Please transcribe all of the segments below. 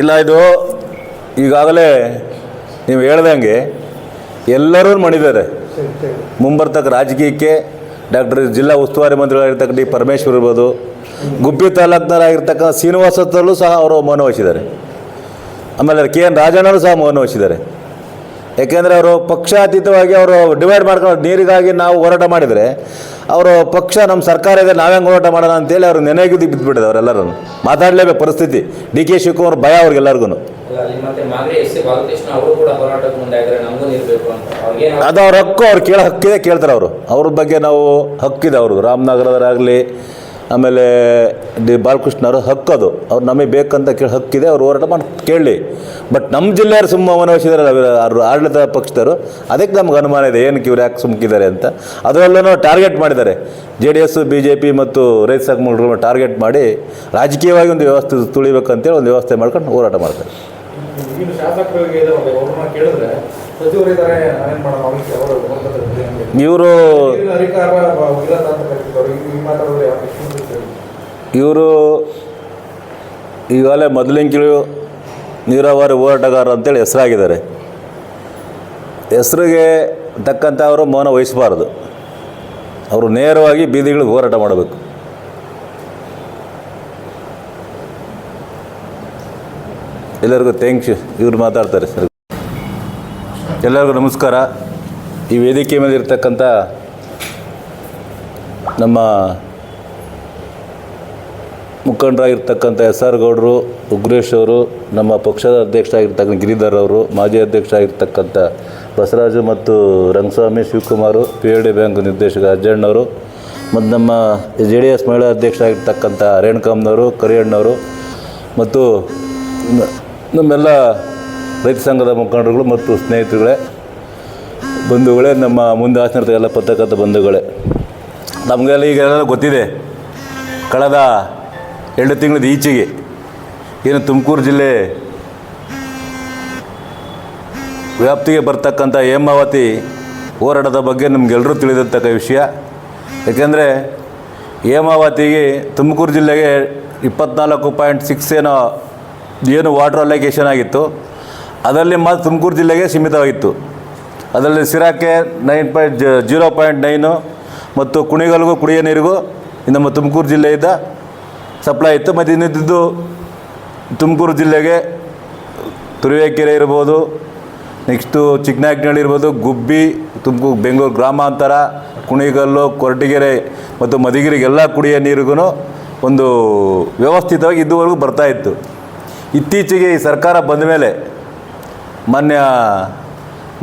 ಇಲ್ಲ, ಇದು ಈಗಾಗಲೇ ನೀವು ಹೇಳ್ದಂಗೆ ಎಲ್ಲರೂ ಮಾಡಿದ್ದಾರೆ ಮುಂಬರ್ತಕ್ಕ ರಾಜಕೀಯಕ್ಕೆ ಡಾಕ್ಟರ್ ಜಿಲ್ಲಾ ಉಸ್ತುವಾರಿ ಮಂತ್ರಿಗಳಾಗಿರ್ತಕ್ಕ ಡಿ ಪರಮೇಶ್ವರ್ ಇರ್ಬೋದು, ಗುಬ್ಬಿ ತಾಲೂಕಿನವರಾಗಿರ್ತಕ್ಕ ಶ್ರೀನಿವಾಸದಲ್ಲೂ ಸಹ ಅವರು ಮೌನ ವಹಿಸಿದ್ದಾರೆ. ಆಮೇಲೆ ಕೆ ಎನ್ ರಾಜಣ್ಣರು ಸಹ ಮೌನ ವಹಿಸಿದ್ದಾರೆ. ಯಾಕೆಂದರೆ ಅವರು ಪಕ್ಷಾತೀತವಾಗಿ ಅವರು ಡಿವೈಡ್ ಮಾಡ್ಕೊಂಡು ನೀರಿಗಾಗಿ ನಾವು ಹೋರಾಟ ಮಾಡಿದರೆ ಅವರು ಪಕ್ಷ ನಮ್ಮ ಸರ್ಕಾರ ಇದೆ ನಾವೇ ಹೋರಾಟ ಮಾಡೋಣ ಅಂತೇಳಿ ಅವ್ರು ನೆನೆಗಿದ್ದು ಬಿದ್ದುಬಿಟ್ಟಿದೆ ಅವರೆಲ್ಲರೂ ಮಾತಾಡಲೇಬೇಕು ಪರಿಸ್ಥಿತಿ. ಡಿ ಕೆ ಶಿವಕುಮಾರ್ ಭಯ ಅವ್ರಿಗೆಲ್ಲರಿಗೂ ಅದು ಅವ್ರ ಹಕ್ಕು ಅವ್ರು ಕೇಳೋ ಹಕ್ಕಿದೆ ಕೇಳ್ತಾರೆ ಅವರು. ಅವ್ರ ಬಗ್ಗೆ ನಾವು ಹಕ್ಕಿದೆ ಅವರು ರಾಮನಗರದವರಾಗಲಿ ಆಮೇಲೆ ಡಿ ಬಾಲಕೃಷ್ಣ ಅವರು ಹಕ್ಕದು. ಅವ್ರು ನಮಗೆ ಬೇಕಂತ ಕೇಳಿ ಹಕ್ಕಿದೆ ಅವ್ರು ಹೋರಾಟ ಮಾಡಿ ಕೇಳಲಿ ಬಟ್ ನಮ್ಮ ಜಿಲ್ಲೆಯವರು ಸುಮ್ಮ ಮನವಹಿಸಿದ್ದಾರೆ ಅವರು ಆಡಳಿತ ಪಕ್ಷದವರು. ಅದಕ್ಕೆ ನಮ್ಗೆ ಅನುಮಾನ ಇದೆ ಏನಕ್ಕೆ ಇವ್ರು ಯಾಕೆ ಸುಮ್ಕಿದ್ದಾರೆ ಅಂತ. ಅದರಲ್ಲೂ ಟಾರ್ಗೆಟ್ ಮಾಡಿದ್ದಾರೆ. J D S B J P ಮತ್ತು ರೈತ ಸಂಘಗಳು ಟಾರ್ಗೆಟ್ ಮಾಡಿ ರಾಜಕೀಯವಾಗಿ ಒಂದು ವ್ಯವಸ್ಥೆ ತುಳಿಬೇಕಂತೇಳಿ ಒಂದು ವ್ಯವಸ್ಥೆ ಮಾಡ್ಕೊಂಡು ಹೋರಾಟ ಮಾಡ್ತಾರೆ. ಇವರು ಇವರು ಈಗಾಗಲೇ ಮೊದಲಿಂಕಿಳು ನೀರಾವರಿ ಹೋರಾಟಗಾರ ಅಂತೇಳಿ ಹೆಸರಾಗಿದ್ದಾರೆ. ಹೆಸರಿಗೆ ತಕ್ಕಂಥ ಅವರು ಮೌನ ವಹಿಸಬಾರ್ದು. ಅವರು ನೇರವಾಗಿ ಬೀದಿಗಳಿಗೆ ಹೋರಾಟ ಮಾಡಬೇಕು. ಎಲ್ಲರಿಗೂ ಥ್ಯಾಂಕ್ಸ್ ಇವ್ರು ಮಾತಾಡ್ತಾರೆ ಸರ್. ಎಲ್ಲರಿಗೂ ನಮಸ್ಕಾರ. ಈ ವೇದಿಕೆ ಮೇಲೆ ಇರ್ತಕ್ಕಂಥ ನಮ್ಮ ಮುಖಂಡರಾಗಿರ್ತಕ್ಕಂಥ ಎಸ್ ಆರ್ ಗೌಡರು, ಉಗ್ರೇಶ್ ಅವರು, ನಮ್ಮ ಪಕ್ಷದ ಅಧ್ಯಕ್ಷರಾಗಿರ್ತಕ್ಕಂಥ ಗಿರಿಧರ್ ಅವರು, ಮಾಜಿ ಅಧ್ಯಕ್ಷರಾಗಿರ್ತಕ್ಕಂಥ ಬಸವರಾಜು ಮತ್ತು Rangaswamy Shivakumar, P L D bank ನಿರ್ದೇಶಕ ಅಜ್ಜಣ್ಣವರು ಮತ್ತು ನಮ್ಮ ಜೆ ಡಿ ಎಸ್ ಮಹಿಳಾ ಅಧ್ಯಕ್ಷರಾಗಿರ್ತಕ್ಕಂಥ ರೇಣುಕಾಮ್ನವರು ಕರಿಯಣ್ಣವರು, ಮತ್ತು ನಮ್ಮೆಲ್ಲ ರೈತ ಸಂಘದ ಮುಖಂಡರುಗಳು ಮತ್ತು ಸ್ನೇಹಿತರುಗಳೇ, ಬಂಧುಗಳೇ, ನಮ್ಮ ಮುಂದೆ ಆಸನಿರ್ತ ಎಲ್ಲ ಪತ್ರಕರ್ತ ಬಂಧುಗಳೇ. ನಮಗೆಲ್ಲ ಈಗೆಲ್ಲ ಗೊತ್ತಿದೆ, ಕಳೆದ ಎರಡು ತಿಂಗಳದ ಈಚೆಗೆ. ಏನು ತುಮಕೂರು ಜಿಲ್ಲೆ ವ್ಯಾಪ್ತಿಗೆ ಬರ್ತಕ್ಕಂಥ ಹೇಮಾವತಿ ಹೋರಾಟದ ಬಗ್ಗೆ ನಮಗೆಲ್ಲರೂ ತಿಳಿದಿರ್ತಕ್ಕ ವಿಷಯ. ಯಾಕೆಂದರೆ ಹೇಮಾವತಿಗೆ ತುಮಕೂರು ಜಿಲ್ಲೆಗೆ ಇಪ್ಪತ್ನಾಲ್ಕು ಪಾಯಿಂಟ್ ಸಿಕ್ಸ್ ಏನೋ, ಏನು ವಾಟರ್ ಅಲೋಕೇಶನ್ ಆಗಿತ್ತು. ಅದರಲ್ಲಿ ಮಾತ್ರ ತುಮಕೂರು ಜಿಲ್ಲೆಗೆ ಸೀಮಿತವಾಗಿತ್ತು. ಅದರಲ್ಲಿ ಸಿರಾಕ್ಕೆ nine point zero point nine ಮತ್ತು ಕುಣಿಗಲ್ಗೂ ಕುಡಿಯೋ ನೀರಿಗೂ ನಮ್ಮ ತುಮಕೂರು ಜಿಲ್ಲೆಯಿಂದ ಸಪ್ಲೈ ಇತ್ತು, ಮತ್ತು ಇನ್ನಿದ್ದು ತುಮಕೂರು ಜಿಲ್ಲೆಗೆ ತುರುವೇಕೆರೆ ಇರ್ಬೋದು, ನೆಕ್ಸ್ಟು ಚಿಕ್ಕನಾಗ್ನಳ್ಳಿ ಇರ್ಬೋದು, ಗುಬ್ಬಿ ತುಮಕೂರು ಬೆಂಗಳೂರು ಗ್ರಾಮಾಂತರ, ಕುಣಿಗಲ್ಲು, ಕೊರಟಗೆರೆ ಮತ್ತು ಮಧುಗಿರಿಗೆಲ್ಲ ಕುಡಿಯೋ ನೀರಿಗೂ ಒಂದು ವ್ಯವಸ್ಥಿತವಾಗಿ ಇದುವರೆಗೂ ಬರ್ತಾ ಇತ್ತು. ಇತ್ತೀಚೆಗೆ ಈ ಸರ್ಕಾರ ಬಂದ ಮೇಲೆ ಮಾನ್ಯ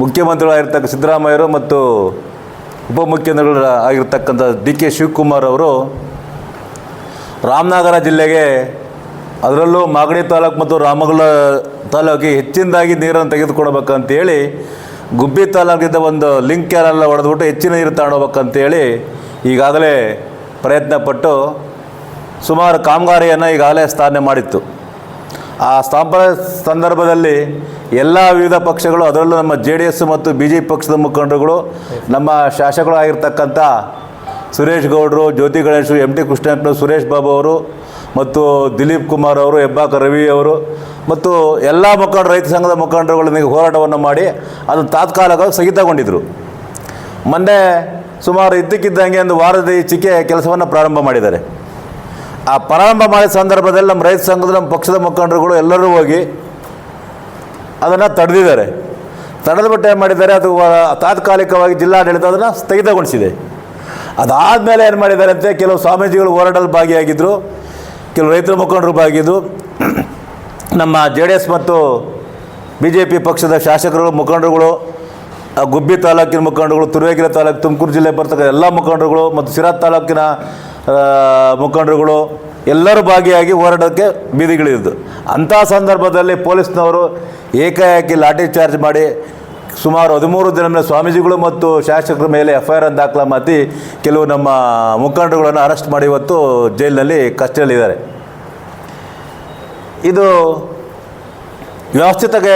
ಮುಖ್ಯಮಂತ್ರಿಗಳಾಗಿರ್ತಕ್ಕ ಸಿದ್ದರಾಮಯ್ಯರು ಮತ್ತು ಉಪಮುಖ್ಯಮಂತ್ರಿಗಳು ಆಗಿರ್ತಕ್ಕಂಥ ಡಿ ಕೆ ಶಿವಕುಮಾರ್ ಅವರು ರಾಮನಗರ ಜಿಲ್ಲೆಗೆ ಅದರಲ್ಲೂ ಮಾಗಡಿ ತಾಲೂಕು ಮತ್ತು ರಾಮಗಲ ತಾಲೂಕಿಗೆ ಹೆಚ್ಚಿನದಾಗಿ ನೀರನ್ನು ತೆಗೆದುಕೊಡ್ಬೇಕಂತೇಳಿ ಗುಬ್ಬಿ ತಾಲೂಕಿಂದ ಒಂದು ಲಿಂಕ್ ಕ್ಯಾನೆಲ್ಲ ಹೊಡೆದ್ಬಿಟ್ಟು ಹೆಚ್ಚಿನ ನೀರು ತಗೊಂಡೋಗ್ಬೇಕಂತೇಳಿ ಈಗಾಗಲೇ ಪ್ರಯತ್ನ ಪಟ್ಟು ಸುಮಾರು ಕಾಮಗಾರಿಯನ್ನು ಈಗಾಗಲೇ ಸ್ಥಾಪನೆ ಮಾಡಿತ್ತು. ಆ ಸ್ಥಾಪನೆ ಸಂದರ್ಭದಲ್ಲಿ ಎಲ್ಲ ವಿವಿಧ ಪಕ್ಷಗಳು, ಅದರಲ್ಲೂ ನಮ್ಮ ಜೆ ಡಿ ಎಸ್ ಮತ್ತು ಬಿ ಜೆ ಪಕ್ಷದ ಮುಖಂಡರುಗಳು, ನಮ್ಮ ಶಾಸಕರು ಆಗಿರ್ತಕ್ಕಂಥ ಸುರೇಶ್ ಗೌಡರು, ಜ್ಯೋತಿ ಗಣೇಶು ಎಂ ಟಿ ಕೃಷ್ಣಪ್ಪನು ಸುರೇಶ್ ಬಾಬು ಅವರು ಮತ್ತು ದಿಲೀಪ್ ಕುಮಾರ್ ಅವರು, ಹೆಬ್ಬಾಕ ರವಿ ಅವರು ಮತ್ತು ಎಲ್ಲ ಮುಖಂಡರು ರೈತ ಸಂಘದ ಮುಖಂಡರುಗಳೊಂದಿಗೆ ಹೋರಾಟವನ್ನು ಮಾಡಿ ಅದು ತಾತ್ಕಾಲಿಕ ಸ್ಥಗಿತಗೊಂಡಿದ್ದರು ಮೊನ್ನೆ ಸುಮಾರು ಇದ್ದಕ್ಕಿದ್ದಂಗೆ ಒಂದು ವಾರದ ಈಚೆಗೆ ಕೆಲಸವನ್ನು ಪ್ರಾರಂಭ ಮಾಡಿದ್ದಾರೆ. ಆ ಪ್ರಾರಂಭ ಮಾಡಿದ ಸಂದರ್ಭದಲ್ಲಿ ನಮ್ಮ ರೈತ ಸಂಘದ, ನಮ್ಮ ಪಕ್ಷದ ಮುಖಂಡರುಗಳು ಎಲ್ಲರೂ ಹೋಗಿ ಅದನ್ನು ತಡೆದಿದ್ದಾರೆ. ತಡೆದ್ಬಿಟ್ಟು ಏನು ಮಾಡಿದ್ದಾರೆ, ಅದು ತಾತ್ಕಾಲಿಕವಾಗಿ ಜಿಲ್ಲಾಡಳಿತ ಅದನ್ನು ಸ್ಥಗಿತಗೊಳಿಸಿದೆ. ಅದಾದಮೇಲೆ ಏನು ಮಾಡಿದ್ದಾರೆ ಅಂತ ಕೆಲವು ಸ್ವಾಮೀಜಿಗಳು ಹೋರಾಟದಲ್ಲಿ ಭಾಗಿಯಾಗಿದ್ದರು ಕೆಲವು ರೈತರ ಮುಖಂಡರು ಭಾಗಿದ್ದು ನಮ್ಮ ಜೆ ಡಿ ಎಸ್ ಮತ್ತು ಬಿ ಜೆ ಪಿ ಪಕ್ಷದ ಶಾಸಕರು ಮುಖಂಡರುಗಳು ಗುಬ್ಬಿ ತಾಲೂಕಿನ ಮುಖಂಡರುಗಳು, ತುರುವೇಕೆರೆ ತಾಲೂಕು, ತುಮಕೂರು ಜಿಲ್ಲೆ ಬರ್ತಕ್ಕಂಥ ಎಲ್ಲ ಮುಖಂಡರುಗಳು ಮತ್ತು ಸಿರಾ ತಾಲೂಕಿನ ಮುಖಂಡರುಗಳು ಎಲ್ಲರೂ ಭಾಗಿಯಾಗಿ ಹೋರಾಟಕ್ಕೆ ಬೀದಿಗಿಳಿದಿದ್ದು. ಅಂಥ ಸಂದರ್ಭದಲ್ಲಿ ಪೊಲೀಸ್ನವರು ಏಕಾಏಕಿ ಲಾಠಿ ಚಾರ್ಜ್ ಮಾಡಿ ಸುಮಾರು ಹದಿಮೂರು ದಿನ ಸ್ವಾಮೀಜಿಗಳು ಮತ್ತು ಶಾಸಕರ ಮೇಲೆ ಎಫ್ ಐ ಆರ್ ದಾಖಲ ಮಾಡಿ ಕೆಲವು ನಮ್ಮ ಮುಖಂಡರುಗಳನ್ನು ಅರೆಸ್ಟ್ ಮಾಡಿ ಇವತ್ತು ಜೈಲಿನಲ್ಲಿ ಕಸ್ಟಡಿಯಲ್ಲಿದ್ದಾರೆ. ಇದು ವ್ಯವಸ್ಥಿತಗೆ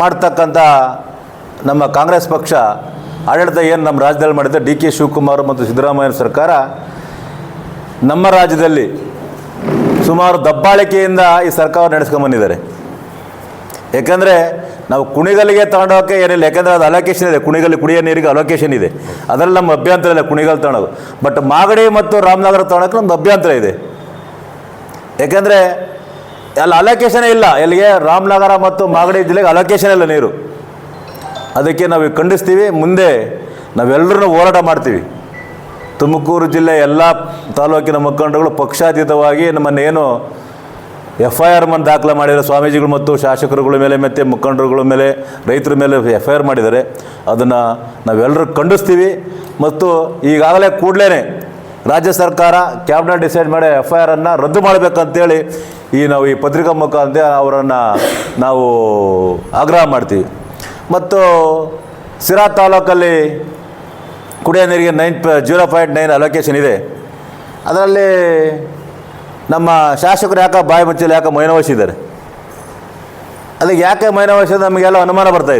ಮಾಡ್ತಕ್ಕಂಥ ನಮ್ಮ ಕಾಂಗ್ರೆಸ್ ಪಕ್ಷ, ಆಡಳಿತ ಏನು ನಮ್ಮ ರಾಜ್ಯದಲ್ಲಿ ಮಾಡಿದೆ, ಡಿ ಕೆ ಶಿವಕುಮಾರ್ ಮತ್ತು ಸಿದ್ದರಾಮಯ್ಯ ಸರ್ಕಾರ, ನಮ್ಮ ರಾಜ್ಯದಲ್ಲಿ ಸುಮಾರು ದಬ್ಬಾಳಿಕೆಯಿಂದ ಈ ಸರ್ಕಾರ ನಡೆಸ್ಕೊಂಡ್ಬಂದಿದ್ದಾರೆ ಯಾಕಂದರೆ ನಾವು ಕುಣಿಗಲಿಗೆ ತಗೊಂಡೋಗಕ್ಕೆ ಏನಿಲ್ಲ, ಯಾಕಂದರೆ ಅದು ಅಲೋಕೇಶನ್ ಇದೆ. ಕುಣಿಗಲ್ಲಿ ಕುಡಿಯೋ ನೀರಿಗೆ ಅಲೋಕೇಶನ್ ಇದೆ. ಅದರಲ್ಲಿ ನಮ್ಮ ಅಭ್ಯಂತರ ಇಲ್ಲ ಕುಣಿಗಲ್ ತಗೊಳೋದು ಬಟ್ ಮಾಗಡಿ ಮತ್ತು ರಾಮನಗರ ತಗೊಳಕ್ಕೆ ನಮ್ದು ಅಭ್ಯಂತರ ಇದೆ. ಯಾಕೆಂದರೆ ಅಲ್ಲಿ ಅಲೋಕೇಶನೇ ಇಲ್ಲ. ಎಲ್ಲಿಗೆ? ರಾಮನಗರ ಮತ್ತು ಮಾಗಡಿ ಜಿಲ್ಲೆಗೆ ಅಲೋಕೇಶನ್ ಇಲ್ಲ ನೀರು. ಅದಕ್ಕೆ ನಾವು ಖಂಡಿಸ್ತೀವಿ. ಮುಂದೆ ನಾವೆಲ್ಲರೂ ಹೋರಾಟ ಮಾಡ್ತೀವಿ. ತುಮಕೂರು ಜಿಲ್ಲೆ ಎಲ್ಲ ತಾಲೂಕಿನ ಮುಖಂಡಗಳು ಪಕ್ಷಾತೀತವಾಗಿ ನಮ್ಮನ್ನೇನು ಎಫ್ ಐ ಆರ್ ಮನ್ ದಾಖಲೆ ಮಾಡಿರೋ ಸ್ವಾಮೀಜಿಗಳು ಮತ್ತು ಶಾಸಕರುಗಳ ಮೇಲೆ ಮತ್ತು ಮುಖಂಡರುಗಳ ಮೇಲೆ ರೈತರ ಮೇಲೆ ಎಫ್ ಐ ಆರ್ ಮಾಡಿದ್ದಾರೆ. ಅದನ್ನು ನಾವೆಲ್ಲರೂ ಖಂಡಿಸ್ತೀವಿ. ಮತ್ತು ಈಗಾಗಲೇ ಕೂಡಲೇ ರಾಜ್ಯ ಸರ್ಕಾರ ಕ್ಯಾಬಿನೆಟ್ ಡಿಸೈಡ್ ಮಾಡಿ ಎಫ್ ಐ ಆರನ್ನು ರದ್ದು ಮಾಡಬೇಕಂತೇಳಿ ಈ ನಾವು ಈ ಪತ್ರಿಕಾ ಮುಖಾಂತರ ಅವರನ್ನು ನಾವು ಆಗ್ರಹ ಮಾಡ್ತೀವಿ. ಮತ್ತು ಸಿರಾ ತಾಲೂಕಲ್ಲಿ ಕುಡಿಯೋ ನೀರಿಗೆ nine zero point nine allocation ಇದೆ. ಅದರಲ್ಲಿ ನಮ್ಮ ಶಾಸಕರು ಯಾಕೆ ಬಾಯಿ ಮುಚ್ಚಲು ಯಾಕೆ ಮೈನವಹಿಸಿದ್ದಾರೆ ಅದಕ್ಕೆ ಯಾಕೆ ಮೈನವಹಿಸಿದ ನಮಗೆಲ್ಲ ಅನುಮಾನ ಬರ್ತಾ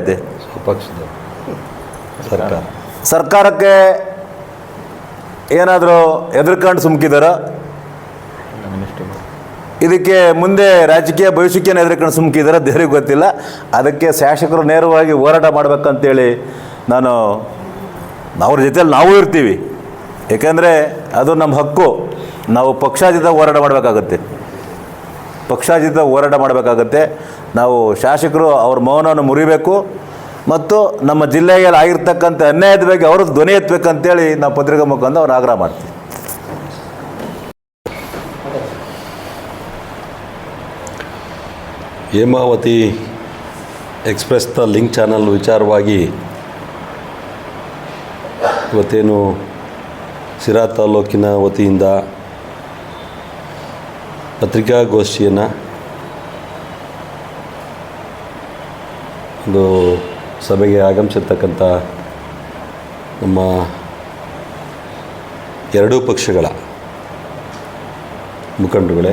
ಸರ್ಕಾರ. ಸರ್ಕಾರಕ್ಕೆ ಏನಾದರೂ ಎದುರ್ಕೊಂಡು ಸುಮ್ಕಿದಾರ? ಇದಕ್ಕೆ ಮುಂದೆ ರಾಜಕೀಯ ಭವಿಷ್ಯಕ್ಕೆ ಎದುರ್ಕೊಂಡು ಸುಮ್ಕಿದಾರ? ದೇವ್ರಿಗೆ ಗೊತ್ತಿಲ್ಲ. ಅದಕ್ಕೆ ಶಾಸಕರು ನೇರವಾಗಿ ಹೋರಾಟ ಮಾಡಬೇಕಂತೇಳಿ ನಾನು ಅವ್ರ ಜೊತೆಯಲ್ಲಿ ನಾವು ಇರ್ತೀವಿ. ಏಕೆಂದರೆ ಅದು ನಮ್ಮ ಹಕ್ಕು. ನಾವು ಪಕ್ಷಾತೀತ ಹೋರಾಟ ಮಾಡಬೇಕಾಗತ್ತೆ. ಪಕ್ಷಾತೀತ ಹೋರಾಟ ಮಾಡಬೇಕಾಗತ್ತೆ. ನಾವು ಶಾಸಕರು ಅವ್ರ ಮೌನವನ್ನು ಮುರಿಬೇಕು. ಮತ್ತು ನಮ್ಮ ಜಿಲ್ಲೆಗೆ ಆಗಿರ್ತಕ್ಕಂಥ ಅನ್ಯಾಯದ ಬಗ್ಗೆ ಅವರು ಧ್ವನಿ ಎತ್ತಬೇಕಂತೇಳಿ ನಾವು ಪತ್ರಿಕಾ ಮುಖಾಂತರ ಅವ್ರು ಆಗ್ರಹ ಮಾಡ್ತೀವಿ. ಹೇಮಾವತಿ ಎಕ್ಸ್ಪ್ರೆಸ್ನ ಲಿಂಕ್ ಚಾನಲ್ ವಿಚಾರವಾಗಿ ಇವತ್ತೇನು ಸಿರಾ ತಾಲೂಕಿನ ವತಿಯಿಂದ ಪತ್ರಿಕಾಗೋಷ್ಠಿಯನ್ನು ಒಂದು ಸಭೆಗೆ ಆಗಮಿಸಿರ್ತಕ್ಕಂಥ ನಮ್ಮ ಎರಡೂ ಪಕ್ಷಗಳ ಮುಖಂಡರುಗಳೇ,